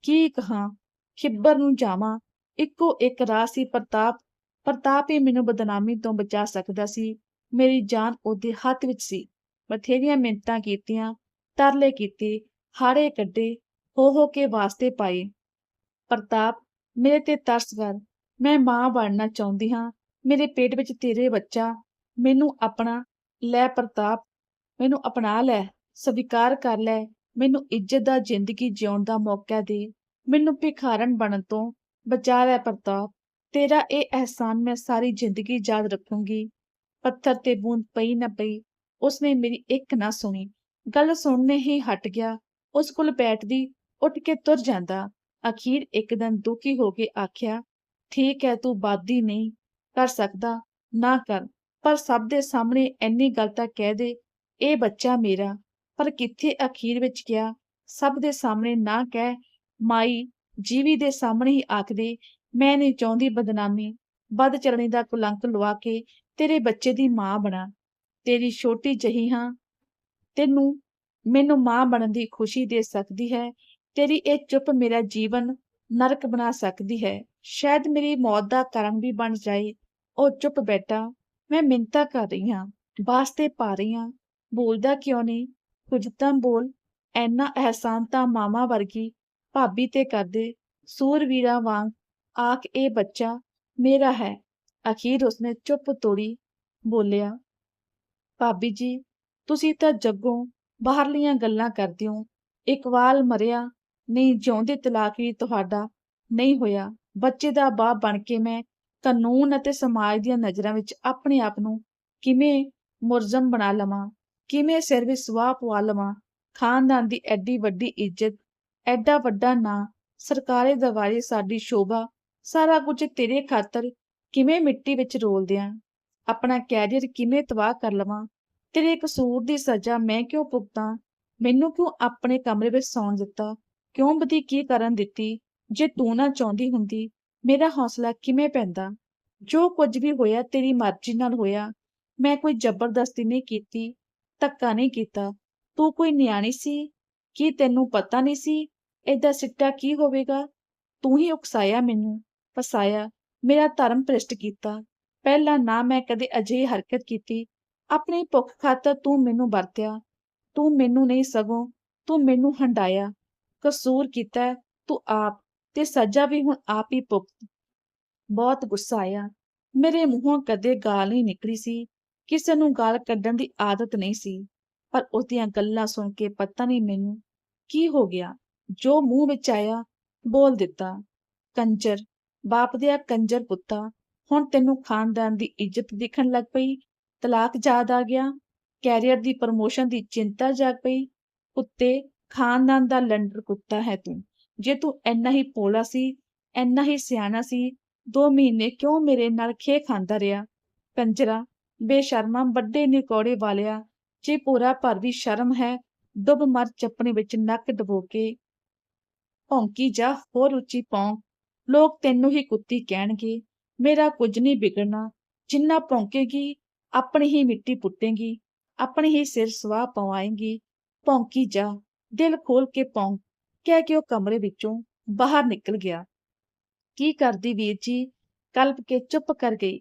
ਕੀ ਕਹਾਂ? ਖਿੱਬਰ ਨੂੰ ਜਾਵਾਂ। ਇੱਕੋ ਇੱਕ ਰਾਹ ਸੀ। ਪ੍ਰਤਾਪ ਪ੍ਰਤਾਪ ਹੀ ਮੈਨੂੰ ਬਦਨਾਮੀ ਤੋਂ ਬਚਾ ਸਕਦਾ ਸੀ। ਮੇਰੀ ਜਾਨ ਉਹਦੇ ਹੱਥ ਵਿੱਚ ਸੀ। ਬਥੇਰੀਆਂ ਮਿੰਤਾਂ ਕੀਤੀਆਂ, ਤਰਲੇ ਕੀਤੇ, ਹਾੜੇ ਕੱਢੇ, ਹੋ ਹੋ ਕੇ ਵਾਸਤੇ ਪਾਏ। ਪ੍ਰਤਾਪ, ਮੇਰੇ ਤੇ ਤਰਸ ਕਰ, ਮੈਂ ਮਾਂ ਬਣਨਾ ਚਾਹੁੰਦੀ ਹਾਂ, ਮੇਰੇ ਪੇਟ ਵਿੱਚ ਤੇਰੇ ਬੱਚਾ, ਮੈਨੂੰ ਆਪਣਾ, ਲੈ ਪ੍ਰਤਾਪ, ਮੈਨੂੰ ਅਪਣਾ ਲੈ, ਸਵੀਕਾਰ ਕਰ ਲੈ, ਮੈਨੂੰ ਇੱਜ਼ਤ ਦਾ ਜ਼ਿੰਦਗੀ ਜਿਉਣ ਦਾ ਮੌਕਾ ਦੇ, ਮੈਨੂੰ ਭਿਖਾਰਨ ਬਣਨ ਤੋਂ ਬਚਾ ਲੈ ਪ੍ਰਤਾਪ, ਤੇਰਾ ਇਹ ਅਹਿਸਾਨ ਮੈਂ ਸਾਰੀ ਜ਼ਿੰਦਗੀ ਯਾਦ ਰੱਖੂੰਗੀ। ਪੱਥਰ ਤੇ ਬੂੰਦ ਪਈ ਨਾ ਪਈ ਉਸਨੇ ਮੇਰੀ ਇੱਕ ਨਾ ਸੁਣੀ। ਗੱਲ ਸੁਣਨੇ ਹੀ ਹਟ ਗਿਆ। ਉਸ ਕੋਲ ਬੈਠਦੀ ਉੱਠ ਕੇ ਤੁਰ ਜਾਂਦਾ। ਅਖੀਰ ਇੱਕ ਦਿਨ ਦੁਖੀ ਹੋ ਕੇ ਆਖਿਆ, ਠੀਕ ਹੈ, ਤੂੰ ਬਾਦੀ ਨਹੀਂ ਕਰ ਸਕਦਾ, ਨਾ ਕਰ। ਪਰ ਸਭ ਦੇ ਸਾਹਮਣੇ ਇੰਨੀ ਗੱਲ ਤਾਂ ਕਹਿ ਦੇ, ਇਹ ਬੱਚਾ ਮੇਰਾ। ਪਰ ਕਿੱਥੇ ਅਖੀਰ ਵਿੱਚ ਗਿਆ? ਸਭ ਦੇ ਸਾਹਮਣੇ ਨਾ ਕਹਿ। ਮਾਈ ਜੀਵੀ ਦੇ ਸਾਹਮਣੇ ਹੀ ਆਖਦੇ, ਮੈਂ ਨਹੀਂ ਚਾਹੁੰਦੀ ਬਦਨਾਮੀ। ਬਦ ਚਲਣੀ ਦਾ ਕੁਲੰਕ ਲਵਾ ਕੇ ਤੇਰੇ ਬੱਚੇ ਦੀ ਮਾਂ ਬਣਾ। ਤੇਰੀ ਛੋਟੀ ਜਹੀ ਹਾਂ। ਤੈਨੂੰ, ਮੈਨੂੰ ਮਾਂ ਬਣਨ ਦੀ ਖੁਸ਼ੀ ਦੇ ਸਕਦੀ ਹੈ। ਤੇਰੀ ਇਹ ਚੁੱਪ ਮੇਰਾ ਜੀਵਨ ਨਰਕ ਬਣਾ ਸਕਦੀ ਹੈ। ਸ਼ਾਇਦ ਮੇਰੀ ਮੌਤ ਦਾ ਕਾਰਨ ਵੀ ਬਣ ਜਾਏ। ਉਹ ਚੁੱਪ ਬੈਠਾ, ਮੈਂ ਮਿੰਤਾ ਕਰ ਰਹੀ ਹਾਂ, ਵਾਸਤੇ ਪਾ ਰਹੀ ਹਾਂ। ਬੋਲਦਾ ਕਿਉਂ ਨਹੀਂ? ਕੁਝ ਤਾਂ ਬੋਲ। ਐਨਾ ਅਹਿਸਾਨ ਤਾਂ ਮਾਮਾ ਵਰਗੀ ਭਾਬੀ ਤੇ ਕਰਦੇ। ਸੂਰਵੀਰਾ ਵਾਂਗ ਆਖ, ਇਹ ਬੱਚਾ ਮੇਰਾ ਹੈ। ਅਖੀਰ ਉਸਨੇ ਚੁੱਪ ਤੋੜੀ ਬੋਲਿਆ ਭਾਬੀ ਜੀ, ਤੁਸੀਂ ਤਾਂ ਜੱਗੋਂ ਬਾਹਰਲੀਆਂ ਗੱਲਾਂ ਕਰਦੇ ਹੋ ਇਕਵਾਲ ਮਰਿਆ, ਨਹੀਂ ਜਿਉਂਦੇ ਤਲਾਕ ਵੀ ਤੁਹਾਡਾ ਨਹੀਂ ਹੋਇਆ। ਬੱਚੇ ਦਾ ਬਾਪ ਬਣ ਕੇ ਮੈਂ ਕਾਨੂੰਨ ਅਤੇ ਸਮਾਜ ਦੀਆਂ ਨਜ਼ਰਾਂ ਵਿੱਚ ਆਪਣੇ ਆਪ ਨੂੰ ਕਿਵੇਂ ਮੁਰਜ਼ਮ ਬਣਾ ਲਵਾਂ, ਕਿਵੇਂ ਸਿਰ ਵਿੱਚ ਸਵਾਹ ਪਵਾ ਲਵਾਂ। ਖਾਨਦਾਨ ਦੀ ਐਡੀ ਵੱਡੀ ਇੱਜ਼ਤ, ਐਡਾ ਵੱਡਾ ਨਾਂ, ਸਰਕਾਰੀ ਦਰਬਾਰੇ ਸਾਡੀ ਸ਼ੋਭਾ, ਸਾਰਾ ਕੁਝ ਤੇਰੇ ਖਾਤਰ ਕਿਵੇਂ ਮਿੱਟੀ ਵਿੱਚ ਰੋਲ ਦਿਆਂ ਆਪਣਾ ਕੈਰੀਅਰ ਕਿਵੇਂ ਤਬਾਹ ਕਰ ਲਵਾਂ? ਤੇਰੇ ਕਸੂਰ ਦੀ ਸਜ਼ਾ ਮੈਂ ਕਿਉਂ ਭੁਗਤਾਂ? ਮੈਨੂੰ ਕਿਉਂ ਆਪਣੇ ਕਮਰੇ ਵਿੱਚ ਸੌਣ ਦਿੱਤਾ? ਕਿਉਂ ਕੀ ਕਰਨ ਦਿੱਤੀ? ਜੇ ਤੂੰ ਨਾ ਚਾਹੁੰਦੀ ਹੁੰਦੀ, ਮੇਰਾ ਹੌਸਲਾ ਕਿਵੇਂ ਪੈਂਦਾ? ਜੋ ਕੁਝ ਵੀ ਹੋਇਆ ਤੇਰੀ ਮਰਜ਼ੀ ਨਾਲ ਹੋਇਆ। ਮੈਂ ਕੋਈ ਜ਼ਬਰਦਸਤੀ ਨਹੀਂ ਕੀਤੀ, ਧੱਕਾ ਨਹੀਂ ਕੀਤਾ। ਤੂੰ ਕੋਈ ਨਿਆਣੀ ਸੀ? ਕੀ ਤੈਨੂੰ ਪਤਾ ਨਹੀਂ ਸੀ? ਇਹਦਾ ਸਿੱਟਾ ਕੀ ਹੋਵੇਗਾ? ਤੂੰ ਹੀ ਉਕਸਾਇਆ ਮੈਨੂੰ, ਫਸਾਇਆ, ਮੇਰਾ ਧਰਮ ਭ੍ਰਿਸ਼ਟ ਕੀਤਾ। ਪਹਿਲਾਂ ਨਾ ਮੈਂ ਕਦੇ ਅਜਿਹੀ ਹਰਕਤ ਕੀਤੀ। ਆਪਣੀ ਭੁੱਖ ਖਾਤਰ ਤੂੰ ਮੈਨੂੰ ਵਰਤਿਆ। ਤੂੰ ਮੈਨੂੰ ਨਹੀਂ ਸਗੋਂ, ਤੂੰ ਮੈਨੂੰ ਹੰਡਾਇਆ ਕਸੂਰ ਕੀਤਾ ਤੂੰ ਆਪ ਤੇ ਸਜ਼ਾ ਵੀ ਹੁਣ ਆਪ ਹੀ ਭੁਗਤ ਬਹੁਤ ਗੁੱਸਾ ਆਇਆ। ਮੇਰੇ ਮੂੰਹੋਂ ਕਦੇ ਗਾਲ ਨਹੀਂ ਨਿਕਲੀ ਸੀ। ਕਿਸੇ ਨੂੰ ਗਾਲ ਕੱਢਣ ਦੀ ਆਦਤ ਨਹੀਂ ਸੀ। ਪਰ ਉਹਦੀਆਂ ਗੱਲਾਂ ਸੁਣ ਕੇ ਪਤਾ ਨਹੀਂ ਮੈਨੂੰ ਕੀ ਹੋ ਗਿਆ। ਜੋ ਮੂੰਹ ਵਿੱਚ ਆਇਆ, ਬੋਲ ਦਿੱਤਾ। ਕੰਜਰ, ਬਾਪ ਦੇ ਕੰਜਰ ਪੁੱਤਾ। ਹੁਣ ਤੈਨੂੰ ਖਾਨਦਾਨ ਦੀ ਇੱਜ਼ਤ ਦਿਖਣ ਲੱਗ ਪਈ, ਤਲਾਕ ਯਾਦ ਆ ਗਿਆ, ਕੈਰੀਅਰ ਦੀ ਪ੍ਰਮੋਸ਼ਨ ਦੀ ਚਿੰਤਾ ਜਾਗ ਪਈ ਕੁੱਤੇ ਖਾਨਦਾਨ ਦਾ ਲੰਡਰ ਕੁੱਤਾ ਹੈ ਤੂੰ, ਜੇ ਤੂੰ ਇੰਨਾ ਹੀ ਪੋਲਾ ਸੀ, ਇੰਨਾ ਹੀ ਸਿਆਣਾ ਸੀ, ਦੋ ਮਹੀਨੇ ਕਿਉਂ ਮੇਰੇ ਨਾਲ ਖੇ ਖਾਂਦਾ ਰਿਹਾ? ਕੰਜਰਾ, ਬੇਸ਼ਰਮਾ ਵੱਡੇ ਨਿਕੋੜੇ ਵਾਲਿਆ, ਜੇ ਪੂਰਾ ਭਰ ਵੀ ਸ਼ਰਮ ਹੈ, ਡੁੱਬ ਮਰ ਚੱਪਣੇ ਵਿੱਚ ਨੱਕ ਡਬੋ ਕੇ। ਭੌਂਕੀ ਜਾ, ਹੋਰ ਉੱਚੀ ਪੌਂ ਲੋਕ ਤੈਨੂੰ ਹੀ ਕੁੱਤੀ ਕਹਿਣਗੇ। ਮੇਰਾ ਕੁਝ ਨਹੀਂ ਵਿਗੜਨਾ। ਜਿੰਨਾ ਭੌਂਕੇਗੀ, ਆਪਣੀ ਹੀ ਮਿੱਟੀ ਪੁੱਟੇਗੀ, ਆਪਣੇ ਹੀ ਸਿਰ ਸਵਾਹ ਪਵਾਏਗੀ। ਭੌਂਕੀ ਜਾ, ਦਿਲ ਖੋਲ ਕੇ ਭੌਂਕ, ਕਹਿ ਕੇ ਉਹ ਕਮਰੇ ਵਿੱਚੋਂ ਬਾਹਰ ਨਿਕਲ ਗਿਆ। ਕੀ ਕਰਦੀ ਵੀਰ ਜੀ? ਕਲਪ ਕੇ ਚੁੱਪ ਕਰ ਗਈ।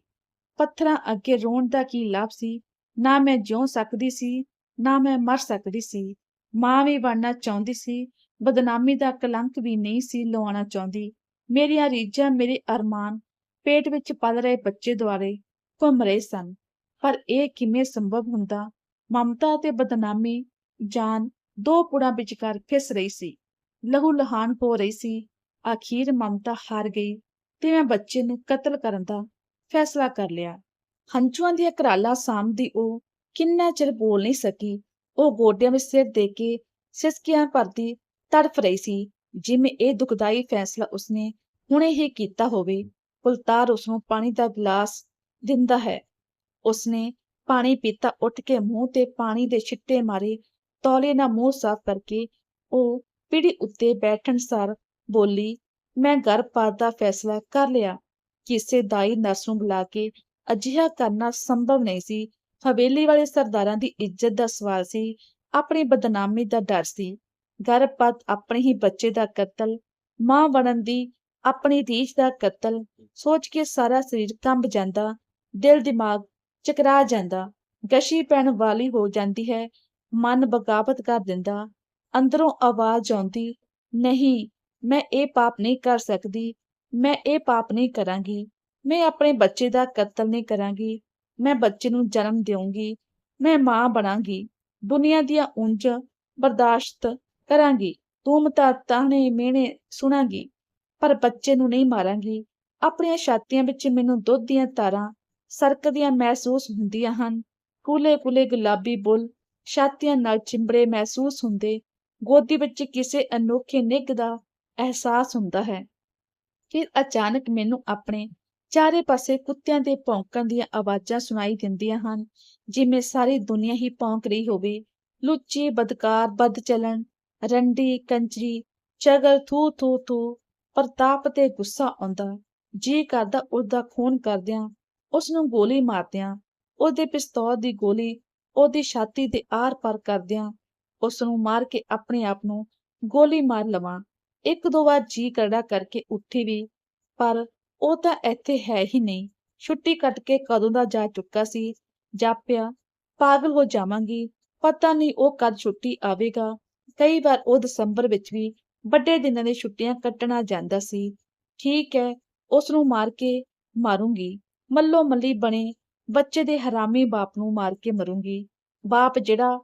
ਪੱਥਰਾਂ ਅੱਗੇ ਰੋਣ ਦਾ ਕੀ ਲਾਭ ਸੀ? ਨਾ ਮੈਂ ਜਿਉ ਸਕਦੀ ਸੀ, ਨਾ ਮੈਂ ਮਰ ਸਕਦੀ ਸੀ। ਮਾਂ ਵੀ ਬਣਨਾ ਚਾਹੁੰਦੀ ਸੀ, ਬਦਨਾਮੀ ਦਾ ਕਲੰਕ ਵੀ ਨਹੀਂ ਸੀ ਲਵਾਉਣਾ ਚਾਹੁੰਦੀ। ਮੇਰੀਆਂ ਰੀਝਾਂ, ਮੇਰੇ ਅਰਮਾਨ ਪੇਟ ਵਿੱਚ ਪਲ ਰਹੇ ਬੱਚੇ ਦੁਆਰੇ ਘੁੰਮ ਰਹੇ ਸਨ। ਪਰ ਇਹ ਕਿਵੇਂ ਸੰਭਵ ਹੁੰਦਾ? ਮਮਤਾ ਤੇ ਬਦਨਾਮੀ ਜਾਨ ਦੋ ਪੁੜਾਂ ਵਿਚਕਾਰ ਫਿਸ ਰਹੀ ਸੀ। ਲਹੂ ਲਹਾਨ ਹੋ ਰਹੀ ਸੀ। ਆਖੀਰ ਮਮਤਾ ਹਾਰ ਗਈ ਤੇ ਮੈਂ ਬੱਚੇ ਨੂੰ ਕਤਲ ਕਰਨ ਦਾ ਫੈਸਲਾ ਕਰ ਲਿਆ। ਹੰਝੂਆਂ ਦੀਆਂ ਘਰਾਲਾ ਸਾਂਭਦੀ ਉਹ ਕਿੰਨਾ ਚਿਰ ਬੋਲ ਨਹੀਂ ਸਕੀ। ਉਹ ਗੋਡਿਆਂ ਵਿੱਚ ਸਿਰ ਦੇ ਕੇ ਸਿਸਕੀਆਂ ਭਰਦੀ ਤੜਫ ਰਹੀ ਸੀ। ਜਿਵੇਂ ਇਹ ਦੁਖਦਾਈ ਫੈਸਲਾ ਉਸਨੇ ਹੁਣੇ ਹੀ ਕੀਤਾ ਹੋਵੇ। ਕੁਲਤਾਰ ਉਸਨੂੰ ਪਾਣੀ ਦਾ ਗਲਾਸ ਦਿੰਦਾ ਹੈ। ਉਸਨੇ ਪਾਣੀ ਪੀਤਾ ਉੱਠ ਕੇ ਮੂੰਹ ਤੇ ਪਾਣੀ ਦੇ ਛਿੱਟੇ ਮਾਰੇ। ਤੌਲੇ ਨਾਲ ਮੂੰਹ ਸਾਫ਼ ਕਰਕੇ ਉਹ ਪੀੜੀ ਉੱਤੇ ਬੈਠਣ ਸਾਰ ਬੋਲੀ, ਮੈਂ ਗਰਭਪਾਤ ਦਾ ਫੈਸਲਾ ਕਰ ਲਿਆ। ਕਿਸੇ ਦਾਈ ਨਰਸ ਨੂੰ ਬੁਲਾ ਕੇ ਅਜਿਹਾ ਕਰਨਾ ਸੰਭਵ ਨਹੀਂ ਸੀ। ਹਵੇਲੀ ਵਾਲੇ ਸਰਦਾਰਾਂ ਦੀ ਇੱਜ਼ਤ ਦਾ ਸਵਾਲ ਸੀ, ਆਪਣੀ ਬਦਨਾਮੀ ਦਾ ਡਰ ਸੀ। ਗਰਭਪਾਤ ਆਪਣੇ ਹੀ ਬੱਚੇ ਦਾ ਕਤਲ, ਮਾਂ ਬਣਨ ਦੀ ਆਪਣੀ ਰੀਝ ਦਾ ਕਤਲ, ਸੋਚ ਕੇ ਸਾਰਾ ਸਰੀਰ ਕੰਬ ਜਾਂਦਾ, ਦਿਲ ਦਿਮਾਗ ਚਕਰਾ ਜਾਂਦਾ, ਗਸ਼ੀ ਪੈਣ ਵਾਲੀ ਹੋ ਜਾਂਦੀ ਹੈ, ਮਨ ਬਗਾਵਤ ਕਰ ਦਿੰਦਾ, ਅੰਦਰੋਂ ਆਵਾਜ਼ ਆਉਂਦੀ, ਨਹੀਂ, ਮੈਂ ਇਹ ਪਾਪ ਨਹੀਂ ਕਰ ਸਕਦੀ, ਮੈਂ ਇਹ ਪਾਪ ਨਹੀਂ ਕਰਾਂਗੀ, ਮੈਂ ਆਪਣੇ ਬੱਚੇ ਦਾ ਕਤਲ ਨਹੀਂ ਕਰਾਂਗੀ, ਮੈਂ ਬੱਚੇ ਨੂੰ ਜਨਮ ਦੇਵਾਂਗੀ ਮੈਂ ਮਾਂ ਬਣਾਂਗੀ, ਦੁਨੀਆ ਦੀਆਂ ਉਂਝ ਬਰਦਾਸ਼ਤ ਕਰਾਂਗੀ, ਤੂੰ ਮਤਾ ਤਾਹਣੇ ਮੇਣੇ ਸੁਣਾਂਗੀ। ਪਰ ਬੱਚੇ ਨੂੰ ਨਹੀਂ ਮਾਰਾਂਗੀ। ਆਪਣੀਆਂ ਛਾਤੀਆਂ ਵਿੱਚ ਮੈਨੂੰ ਦੁੱਧ ਦੀਆਂ ਤਾਰਾਂ ਸਰਕਦੀਆਂ ਮਹਿਸੂਸ ਹੁੰਦੀਆਂ ਹਨ। ਕੂਲੇ ਕੂਲੇ ਗੁਲਾਬੀ ਬੁੱਲ ਛਾਤੀਆਂ ਨਾਲ ਚਿੰਬੜੇ ਮਹਿਸੂਸ ਹੁੰਦੇ। ਗੋਦੀ ਵਿੱਚ ਕਿਸੇ ਅਨੋਖੇ ਨਿੱਘ ਦਾ ਅਹਿਸਾਸ ਹੁੰਦਾ ਹੈ। ਫਿਰ ਅਚਾਨਕ ਮੈਨੂੰ ਆਪਣੇ ਚਾਰੇ ਪਾਸੇ ਕੁੱਤਿਆਂ ਦੇ ਭੌਂਕਣ ਦੀਆਂ ਆਵਾਜ਼ਾਂ ਸੁਣਾਈ ਦਿੰਦੀਆਂ ਹਨ, ਜਿਵੇਂ ਸਾਰੀ ਦੁਨੀਆ ਹੀ ਭੌਂਕ ਰਹੀ ਹੋਵੇ। ਲੁੱਚੀ, ਬਦਕਾਰ ਬਦਚਲਨ ਰੰਡੀ ਕੰਚਰੀ ਚਗਲ, ਥੂ ਥੂ ਥੂ। ਪ੍ਰਤਾਪ ਤੇ ਗੁੱਸਾ ਆਉਂਦਾ ਜੀ ਕਰਦਾ ਉਸਦਾ ਖੂਨ ਕਰਦਿਆਂ ਉਸ ਨੂੰ ਗੋਲੀ ਮਾਰਦਿਆਂ ਉਹਦੇ ਪਿਸਤੌਲ ਦੀ ਗੋਲੀ ਉਹਦੀ ਛਾਤੀ ਦੇ ਆਰ-ਪਾਰ ਕਰਦਿਆਂ ਉਸ ਨੂੰ ਮਾਰ ਕੇ ਆਪਣੇ ਆਪ ਨੂੰ ਗੋਲੀ ਮਾਰ ਲਵਾਂ। ਇੱਕ ਦੋ ਵਾਰ ਜੀ ਕਰੜਾ ਕਰਕੇ ਉੱਠੀ ਵੀ, ਪਰ ਉਹ ਤਾਂ ਇੱਥੇ ਹੈ ਹੀ ਨਹੀਂ। ਛੁੱਟੀ ਕੱਟ ਕੇ ਕਦੋਂ ਦਾ ਜਾ ਚੁੱਕਾ ਸੀ? ਜਾਪਿਆ, ਪਾਗਲ ਹੋ ਜਾਵਾਂਗੀ। ਪਤਾ ਨਹੀਂ ਉਹ ਕਦ ਛੁੱਟੀ ਆਵੇਗਾ। ਕਈ ਵਾਰ ਉਹ ਦਸੰਬਰ ਵਿੱਚ ਵੀ ਵੱਡੇ ਦਿਨਾਂ ਦੀ ਛੁੱਟੀਆਂ ਕੱਟਣਾ ਜਾਂਦਾ ਸੀ। ਠੀਕ ਹੈ ਉਸ ਨੂੰ ਮਾਰ ਕੇ ਮਾਰੂੰਗੀ। ਮੱਲੋ ਮੱਲੀ ਬਣੇ ਬੱਚੇ ਦੇ ਹਰਾਮੀ ਬਾਪ ਨੂੰ ਮਾਰ ਕੇ ਮਰੂੰਗੀ। ਬਾਪ ਜਿਹੜਾ,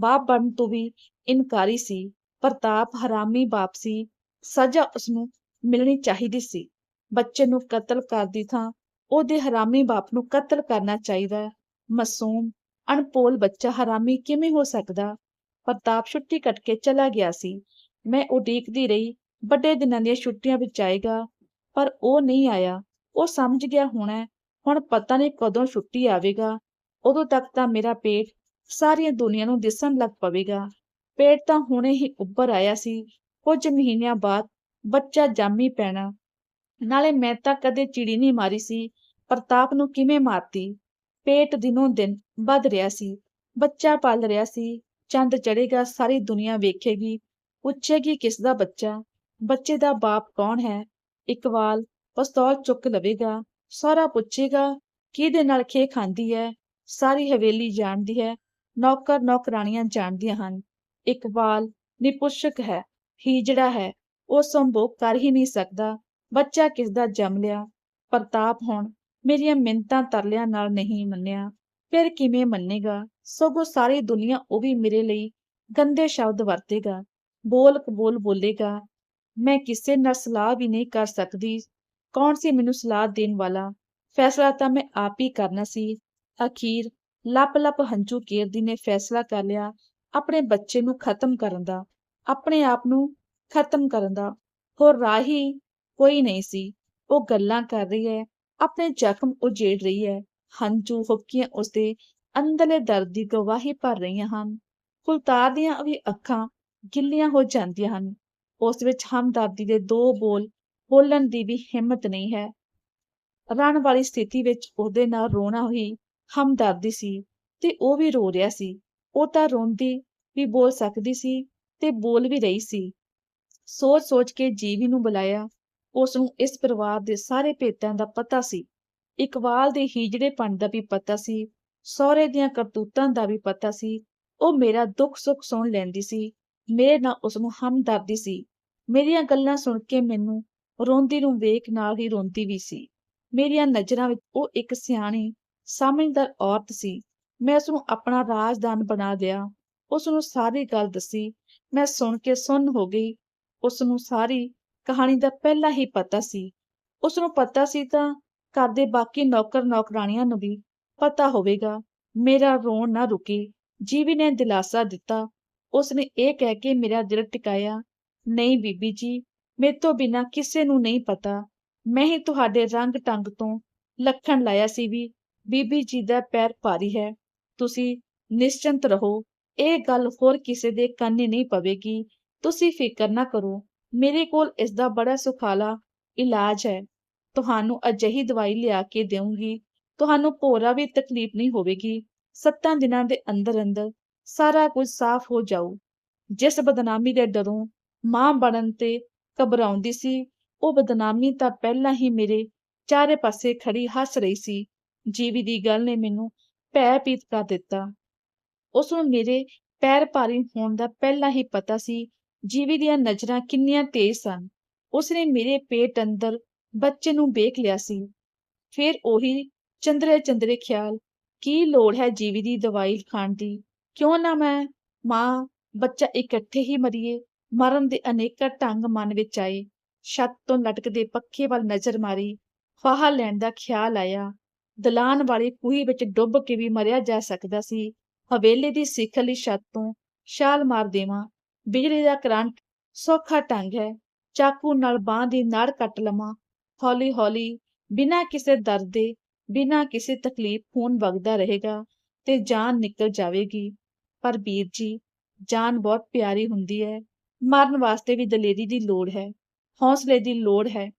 ਬਾਪ ਬਣਨ ਤੋਂ ਵੀ ਇਨਕਾਰੀ ਸੀ, ਪ੍ਰਤਾਪ ਹਰਾਮੀ ਬਾਪ ਸੀ, ਸਜ਼ਾ ਉਸ ਨੂੰ ਮਿਲਣੀ ਚਾਹੀਦੀ ਸੀ। ਬੱਚੇ ਨੂੰ ਕਤਲ ਕਰਦੀ ਥਾਂ ਉਹਦੇ ਹਰਾਮੀ ਬਾਪ ਨੂੰ ਕਤਲ ਕਰਨਾ ਚਾਹੀਦਾ। ਮਾਸੂਮ, ਅਣਪੋਲ ਬੱਚਾ ਹਰਾਮੀ ਕਿਵੇਂ ਹੋ ਸਕਦਾ? ਪ੍ਰਤਾਪ ਛੁੱਟੀ ਕੱਟ ਕੇ ਚਲਾ ਗਿਆ ਸੀ। ਮੈਂ ਉਡੀਕਦੀ ਰਹੀ, ਵੱਡੇ ਦਿਨਾਂ ਦੀਆਂ ਛੁੱਟੀਆਂ ਵਿੱਚ ਆਏਗਾ, ਪਰ ਉਹ ਨਹੀਂ ਆਇਆ। ਉਹ ਸਮਝ ਗਿਆ ਹੋਣਾ ਹੁਣ ਪਤਾ ਨਹੀਂ ਕਦੋਂ ਛੁੱਟੀ ਆਵੇਗਾ। ਉਦੋਂ ਤੱਕ ਤਾਂ ਮੇਰਾ ਪੇਟ ਸਾਰੀਆਂ ਦੁਨੀਆ ਨੂੰ ਦਿਸਣ ਲੱਗ ਪਵੇਗਾ। ਪੇਟ ਤਾਂ ਹੁਣੇ ਹੀ ਉੱਪਰ ਆਇਆ ਸੀ। ਕੁਝ ਮਹੀਨਿਆਂ ਬਾਅਦ ਬੱਚਾ ਜਾਮੀ ਪੈਣਾ। ਨਾਲੇ ਮੈਂ ਤਾਂ ਕਦੇ ਚਿੜੀ ਨਹੀਂ ਮਾਰੀ ਸੀ, ਪ੍ਰਤਾਪ ਨੂੰ ਕਿਵੇਂ ਮਾਰਤੀ? ਪੇਟ ਦਿਨੋਂ ਦਿਨ ਵੱਧ ਰਿਹਾ ਸੀ। ਬੱਚਾ ਪਲ ਰਿਹਾ ਸੀ। ਚੰਦ ਚੜੇਗਾ ਸਾਰੀ ਦੁਨੀਆ ਵੇਖੇਗੀ। ਪੁੱਛੇਗੀ ਕਿਸ ਦਾ ਬੱਚਾ, ਬੱਚੇ ਦਾ ਬਾਪ ਕੌਣ ਹੈ, ਇਕਬਾਲ ਪਸਤੌਲ ਚੁੱਕ ਲਵੇਗਾ, ਸਾਰਾ ਪੁੱਛੇਗਾ ਕਿਹਦੇ ਨਾਲ ਖੇ ਖਾਂਦੀ ਹੈ, ਸਾਰੀ ਹਵੇਲੀ ਜਾਣਦੀ ਹੈ, ਨੌਕਰ ਨੌਕਰਾਣੀਆਂ ਜਾਣਦੀਆਂ ਹਨ, ਇਕਬਾਲ ਨਿਪੁਸ਼ਕ ਹੈ ਹੀਜੜਾ ਹੈ, ਉਹ ਸੰਭੋਗ ਕਰ ਹੀ ਨਹੀਂ ਸਕਦਾ, ਬੱਚਾ ਕਿਸ ਦਾ ਜੰਮ ਲਿਆ, ਪ੍ਰਤਾਪ ਹੁਣ ਮੇਰੀਆਂ ਮਿੰਤਾਂ ਤਰਲਿਆਂ ਨਾਲ ਨਹੀਂ ਮੰਨਿਆ, ਫਿਰ ਕਿਵੇਂ ਮੰਨੇਗਾ, ਸਗੋਂ ਸਾਰੀ ਦੁਨੀਆ ਉਹ ਵੀ ਮੇਰੇ ਲਈ ਗੰਦੇ ਸ਼ਬਦ ਵਰਤੇਗਾ ਬੋਲ ਕਬੋਲ ਬੋਲੇਗਾ। ਮੈਂ ਕਿਸੇ ਨਾਲ ਸਲਾਹ ਵੀ ਨਹੀਂ ਕਰ ਸਕਦੀ। ਕੌਣ ਸੀ ਮੈਨੂੰ ਸਲਾਹ ਦੇਣ ਵਾਲਾ? ਫੈਸਲਾ ਤਾਂ ਮੈਂ ਆਪ ਹੀ ਕਰਨਾ ਸੀ। ਅਖੀਰ ਲੱਪ ਲੱਪ ਹੰਝੂ ਕੇਰਦੀ ਨੇ ਫੈਸਲਾ ਕਰ ਲਿਆ ਆਪਣੇ ਬੱਚੇ ਨੂੰ ਖਤਮ ਕਰਨ ਦਾ, ਆਪਣੇ ਆਪ ਨੂੰ ਖਤਮ ਕਰਨ ਦਾ। ਹੋਰ ਰਾਹ ਕੋਈ ਨਹੀਂ ਸੀ। ਉਹ ਗੱਲਾਂ ਕਰ ਰਹੀ ਹੈ, ਆਪਣੇ ਜ਼ਖਮ ਉਜੇੜ ਰਹੀ ਹੈ। ਹੰਝੂ ਹੁੱਕੀਆਂ ਉਸਦੇ ਅੰਦਰਲੇ ਦਰਦ ਦੀ ਗਵਾਹੀ ਭਰ ਰਹੀਆਂ ਹਨ। ਕੁਲਤਾਰ ਦੀਆਂ ਵੀ ਅੱਖਾਂ ਗਿੱਲੀਆਂ ਹੋ ਜਾਂਦੀਆਂ ਹਨ। ਉਸ ਵਿੱਚ ਹਮਦਰਦੀ ਦੇ ਦੋ ਬੋਲ ਬੋਲਣ ਦੀ ਵੀ ਹਿੰਮਤ ਨਹੀਂ ਹੈ। ਰਣ ਵਾਲੀ ਸਥਿਤੀ ਵਿੱਚ ਉਹਦੇ ਨਾਲ ਰੋਣਾ ਹੀ ਹਮਦਰਦੀ ਸੀ ਤੇ ਉਹ ਵੀ ਰੋ ਰਿਹਾ ਸੀ। ਉਹ ਤਾਂ ਰੋਂਦੀ ਵੀ ਬੋਲ ਸਕਦੀ ਸੀ ਤੇ ਬੋਲ ਵੀ ਰਹੀ ਸੀ। ਸੋਚ ਸੋਚ ਕੇ ਜੀਵੀ ਨੂੰ ਬੁਲਾਇਆ। ਉਸ ਨੂੰ ਇਸ ਪਰਿਵਾਰ ਦੇ ਸਾਰੇ ਭੇਤਾਂ ਦਾ ਪਤਾ ਸੀ। ਇਕਵਾਲ ਦੇ ਹੀਜੜੇਪਣ ਦਾ ਵੀ ਪਤਾ ਸੀ। ਸਹੁਰੇ ਦੀਆਂ ਕਰਤੂਤਾਂ ਦਾ ਵੀ ਪਤਾ ਸੀ। ਉਹ ਮੇਰਾ ਦੁੱਖ ਸੁੱਖ ਸੁਣ ਲੈਂਦੀ ਸੀ। ਮੇਰੇ ਨਾਲ ਉਸ ਨੂੰ ਹਮਦਰਦੀ ਸੀ। ਮੇਰੀਆਂ ਗੱਲਾਂ ਸੁਣ ਕੇ ਮੈਨੂੰ ਰੋਂਦੀ ਨੂੰ ਵੇਖ ਨਾਲ ਹੀ ਰੋਂਦੀ ਵੀ ਸੀ। ਮੇਰੀਆਂ ਨਜ਼ਰਾਂ ਵਿੱਚ ਉਹ ਇੱਕ ਸਿਆਣੀ, ਸਮਝਦਾਰ ਔਰਤ ਸੀ। ਮੈਂ ਉਸ ਨੂੰ ਆਪਣਾ ਰਾਜਦਾਨ ਬਣਾ ਲਿਆ। ਉਸ ਨੂੰ ਸਾਰੀ ਗੱਲ ਦੱਸੀ। ਮੈਂ ਸੁਣ ਕੇ ਸੁੰਨ ਹੋ ਗਈ। ਉਸ ਨੂੰ ਸਾਰੀ ਕਹਾਣੀ ਦਾ ਪਹਿਲਾਂ ਹੀ ਪਤਾ ਸੀ। ਉਸ ਨੂੰ ਪਤਾ ਸੀ ਤਾਂ ਘਰ ਦੇ ਬਾਕੀ ਨੌਕਰ ਨੌਕਰਾਣੀਆਂ ਨੂੰ ਵੀ ਪਤਾ ਹੋਵੇਗਾ। ਮੇਰਾ ਰੋਣ ਨਾ ਰੁਕੇ। ਜੀਵੀ ਨੇ ਦਿਲਾਸਾ ਦਿੱਤਾ। ਉਸ ਨੇ ਇਹ ਕਹਿ ਕੇ ਮੇਰਾ ਦਿਲ ਟਿਕਾਇਆ, ਨਹੀਂ ਬੀਬੀ ਜੀ, ਮੇਰੇ ਤੋਂ ਬਿਨਾਂ ਕਿਸੇ ਨੂੰ ਨਹੀਂ ਪਤਾ। ਮੈਂ ਹੀ ਤੁਹਾਡੇ ਰੰਗ ਟੰਗ ਤੋਂ ਲੱਖਣ ਲਾਇਆ ਸੀ ਵੀ ਬੀਬੀ ਜੀ ਦਾ ਪੈਰ ਭਾਰੀ ਹੈ। ਤੁਸੀਂ ਨਿਸ਼ਚਿੰਤ ਰਹੋ। ਇਹ ਗੱਲ ਹੋਰ ਕਿਸੇ ਦੇ ਕੰਨੀ ਨਹੀਂ ਪਵੇਗੀ। ਤੁਸੀਂ ਫਿਕਰ ਨਾ ਕਰੋ। ਮੇਰੇ ਕੋਲ ਇਸ ਦਾ ਬੜਾ ਸੁਖਾਲਾ ਇਲਾਜ ਹੈ। ਤੁਹਾਨੂੰ ਅਜਿਹੀ ਦਵਾਈ ਲਿਆ ਕੇ ਦੇਵਾਂਗੀ ਤੁਹਾਨੂੰ ਭੋਰਾ ਵੀ ਤਕਲੀਫ ਨਹੀਂ ਹੋਵੇਗੀ। ਸੱਤਾਂ ਦਿਨਾਂ ਦੇ ਅੰਦਰ ਅੰਦਰ ਸਾਰਾ ਕੁਝ ਸਾਫ਼ ਹੋ ਜਾਊ। ਜਿਸ ਬਦਨਾਮੀ ਦੇ ਡਰੋਂ ਮਾਂ ਬਣਨ ਤੇ ਘਬਰਾਉਂਦੀ ਸੀ, ਉਹ ਬਦਨਾਮੀ ਤਾਂ ਪਹਿਲਾਂ ਹੀ ਮੇਰੇ ਚਾਰੇ ਪਾਸੇ ਖੜੀ ਹੱਸ ਰਹੀ ਸੀ। ਜੀਵੀ ਦੀ ਗੱਲ ਨੇ ਮੈਨੂੰ ਭੈ ਪੀਤ ਕਰ ਦਿੱਤਾ। ਉਸ ਨੂੰ ਮੇਰੇ ਪੈਰ ਭਾਰੀ ਹੋਣ ਦਾ ਪਹਿਲਾਂ ਹੀ ਪਤਾ ਸੀ, ਜੀਵੀ ਦੀਆਂ ਨਜ਼ਰਾਂ ਕਿੰਨੀਆਂ ਤੇਜ਼ ਸਨ। ਉਸਨੇ ਮੇਰੇ ਪੇਟ ਅੰਦਰ ਬੱਚੇ ਨੂੰ ਵੇਖ ਲਿਆ ਸੀ। ਫਿਰ ਉਹੀ ਚੰਦਰੇ ਚੰਦਰੇ ਖਿਆਲ, ਕੀ ਲੋੜ ਹੈ ਜੀਵੀ ਦੀ ਦਵਾਈ ਖਾਣ ਦੀ? ਕਿਉਂ ਨਾ ਮੈਂ ਮਾਂ, ਬੱਚਾ ਇਕੱਠੇ ਹੀ ਮਰੀਏ, ਮਰਨ ਦੇ ਅਨੇਕਾਂ ਢੰਗ ਮਨ ਵਿੱਚ ਆਏ। ਛੱਤ ਤੋਂ ਲਟਕਦੇ ਪੱਖੇ ਵੱਲ ਨਜ਼ਰ ਮਾਰੀ, ਫਾਹਾ ਲੈਣ ਦਾ ਖਿਆਲ ਆਇਆ। ਦਲਾਨ ਵਾਲੀ ਕੂਹੀ ਵਿੱਚ ਡੁੱਬ ਕੇ ਵੀ ਮਰਿਆ ਜਾ ਸਕਦਾ ਸੀ। ਹਵੇਲੇ ਦੀ ਸਿਖਰਲੀ ਛੱਤ ਤੋਂ ਛਾਲ ਮਾਰ ਦੇਵਾਂ। ਬਿਜਲੀ ਦਾ ਕਰੰਟ ਸੌਖਾ ਢੰਗ ਹੈ। ਚਾਕੂ ਨਾਲ ਬਾਹ ਦੀ ਨਾੜ ਕੱਟ ਲਵਾਂ। ਹੌਲੀ ਹੌਲੀ ਬਿਨਾਂ ਕਿਸੇ ਦਰਦ ਦੇ, ਬਿਨਾਂ ਕਿਸੇ ਤਕਲੀਫ, ਖੂਨ ਵਗਦਾ ਰਹੇਗਾ ਤੇ ਜਾਨ ਨਿਕਲ ਜਾਵੇਗੀ। ਪਰ ਵੀਰ ਜੀ, ਜਾਨ ਬਹੁਤ ਪਿਆਰੀ ਹੁੰਦੀ ਹੈ। ਮਰਨ ਵਾਸਤੇ ਵੀ ਦਲੇਰੀ ਦੀ ਲੋੜ ਹੈ। ਹੌਸਲੇ ਦੀ ਲੋੜ ਹੈ।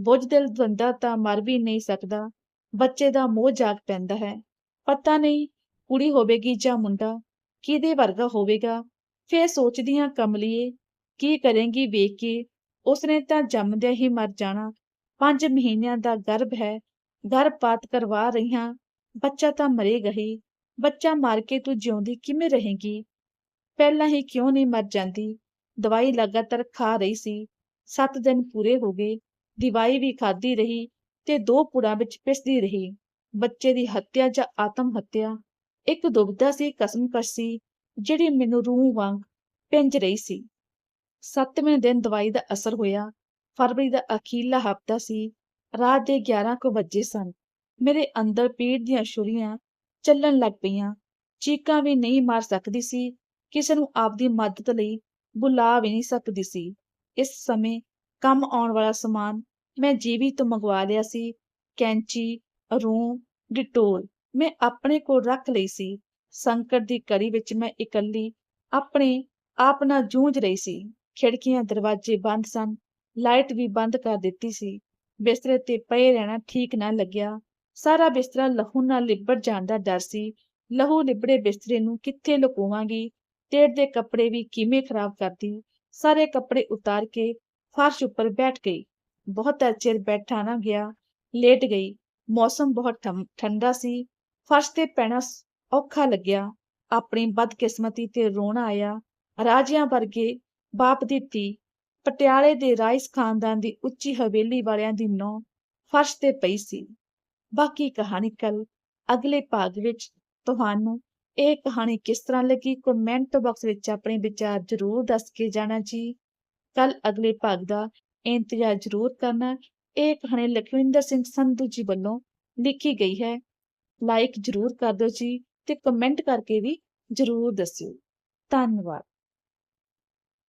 ਬੁੱਝ ਦਿਲ ਬੰਦਾ ਤਾਂ ਮਰ ਵੀ ਨਹੀਂ ਸਕਦਾ। ਬੱਚੇ ਦਾ ਮੋਹ ਜਾਗ ਪੈਂਦਾ ਹੈ। ਪਤਾ ਨਹੀਂ ਕੁੜੀ ਹੋਵੇਗੀ ਜਾਂ ਮੁੰਡਾ, ਕਿਹਦੇ ਵਰਗਾ ਹੋਵੇਗਾ। ਫੇਰ ਸੋਚਦੀਆਂ ਕਮਲੀਏ ਕੀ ਕਰੇਗੀ ਵੇਖ ਕੇ। ਉਸਨੇ ਤਾਂ ਜੰਮਦਿਆਂ ਹੀ ਮਰ ਜਾਣਾ। ਪੰਜ ਮਹੀਨਿਆਂ ਦਾ ਗਰਭ ਹੈ। ਗਰਭਪਾਤ ਕਰਵਾ ਰਹੀਆਂ। ਬੱਚਾ ਤਾਂ ਮਰੇਗਾ ਹੀ। ਬੱਚਾ ਮਾਰ ਕੇ ਤੂੰ ਜਿਉਂਦੀ ਕਿਵੇਂ ਰਹੇਗੀ? ਪਹਿਲਾਂ ਹੀ ਕਿਉਂ ਨਹੀਂ ਮਰ ਜਾਂਦੀ? ਦਵਾਈ ਲਗਾਤਾਰ ਖਾ ਰਹੀ ਸੀ। ਸੱਤ ਦਿਨ ਪੂਰੇ ਹੋ ਗਏ। ਦਵਾਈ ਵੀ ਖਾਦੀ ਰਹੀ ਤੇ ਦੋ ਪੁੜਾਂ ਵਿੱਚ ਪਿਸਦੀ ਰਹੀ। ਬੱਚੇ ਦੀ ਹੱਤਿਆ ਜਾਂ ਆਤਮ ਹੱਤਿਆ? ਇੱਕ ਦੁਬਦਾ ਸੀ ਕਸਮਕਸ਼ ਸੀ, ਜਿਹੜੀ ਮੈਨੂੰ ਰੂਹ ਵਾਂਗ ਪਿੰਜ ਰਹੀ ਸੀ। ਸੱਤਵੇਂ ਦਿਨ ਦਵਾਈ ਦਾ ਅਸਰ ਹੋਇਆ। ਫਰਵਰੀ ਦਾ ਅਖੀਰਲਾ ਹਫਤਾ ਸੀ। ਰਾਤ ਦੇ 11 ਕੁ ਵਜੇ ਸਨ। ਮੇਰੇ ਅੰਦਰ ਪੀੜ ਦੀਆਂ ਛੁਰੀਆਂ ਚੱਲਣ ਲੱਗ ਪਈਆਂ। ਚੀਕਾਂ ਵੀ ਨਹੀਂ ਮਾਰ ਸਕਦੀ ਸੀ। ਕਿਸੇ ਨੂੰ ਆਪਦੀ ਮਦਦ ਲਈ ਬੁਲਾ ਵੀ ਨਹੀਂ ਸਕਦੀ ਸੀ। ਇਸ ਸਮੇਂ ਕੰਮ ਆਉਣ ਵਾਲਾ ਸਮਾਨ ਮੈਂ ਜੀਵੀ ਤੋਂ ਮੰਗਵਾ ਲਿਆ ਸੀ। ਕੈਂਚੀ, ਰੂੰ, ਡਿਟੋਲ ਮੈਂ ਆਪਣੇ ਕੋਲ ਰੱਖ ਲਈ ਸੀ। ਸੰਕਟ ਦੀ ਕੜੀ ਵਿੱਚ ਮੈਂ ਇਕੱਲੀ ਆਪਣੇ ਆਪ ਨਾਲ ਜੂਝ ਰਹੀ ਸੀ। ਖਿੜਕੀਆਂ, ਦਰਵਾਜ਼ੇ ਬੰਦ ਸਨ। ਲਾਈਟ ਵੀ ਬੰਦ ਕਰ ਦਿੱਤੀ ਸੀ। ਬਿਸਤਰੇ ਤੇ ਪਏ ਰਹਿਣਾ ਠੀਕ ਨਾ ਲੱਗਿਆ। ਸਾਰਾ ਬਿਸਤਰਾ ਲਹੂ ਨਾਲ ਲਿਬੜ ਜਾਣ ਦਾ ਡਰ ਸੀ। ਲਹੂ ਲਿਬੜੇ ਬਿਸਤਰੇ ਨੂੰ ਕਿੱਥੇ ਲੁਕੋਵਾਂਗੀ? ਤੇੜ ਦੇ ਕੱਪੜੇ ਵੀ ਕਿਵੇਂ ਖਰਾਬ ਕਰਦੀ? ਸਾਰੇ ਕੱਪੜੇ ਉਤਾਰ ਕੇ ਫਰਸ਼ ਉੱਪਰ ਬੈਠ ਗਈ। ਬਹੁਤ ਚਿਰ ਬੈਠਾ ਨਾ ਗਿਆ। ਲੇਟ ਗਈ। ਮੌਸਮ ਬਹੁਤ ਠੰਡਾ ਸੀ। ਫਰਸ਼ ਤੇ ਪੈਣਾ ਔਖਾ ਲੱਗਿਆ। ਆਪਣੀ ਬਦਕਿਸਮਤੀ ਤੇ ਰੋਣਾ ਆਇਆ। ਰਾਜਿਆਂ ਵਰਗੇ ਬਾਪ ਦੀ ਧੀ, ਪਟਿਆਲੇ ਦੇ ਰਾਈਸ ਖਾਨਦਾਨ ਦੀ ਉੱਚੀ ਹਵੇਲੀ ਵਾਲਿਆਂ ਦੀ ਨੌ ਫਰਸ਼ ਤੇ ਪਈ ਸੀ। ਬਾਕੀ ਕਹਾਣੀ ਕੱਲ ਅਗਲੇ ਭਾਗ ਵਿੱਚ ਤੁਹਾਨੂੰ ਇਹ ਕਹਾਣੀ ਕਿਸ ਤਰ੍ਹਾਂ ਲੱਗੀ? ਕਮੈਂਟ ਬਾਕਸ ਵਿੱਚ ਆਪਣੇ ਵਿਚਾਰ ਜ਼ਰੂਰ ਦੱਸ ਕੇ ਜਾਣਾ ਜੀ। ਕੱਲ ਅਗਲੇ ਭਾਗ ਦਾ ਇੰਤਜ਼ਾਰ ਜ਼ਰੂਰ ਕਰਨਾ। ਇਹ ਕਹਾਣੀ ਲਖਵਿੰਦਰ ਸਿੰਘ ਸੰਧੂ ਜੀ ਵੱਲੋਂ ਲਿਖੀ ਗਈ ਹੈ। ਲਾਈਕ ਜ਼ਰੂਰ ਕਰ ਦਿਓ ਜੀ ਤੇ ਕਮੈਂਟ ਕਰਕੇ ਵੀ ਜ਼ਰੂਰ ਦੱਸਿਓ। ਧੰਨਵਾਦ।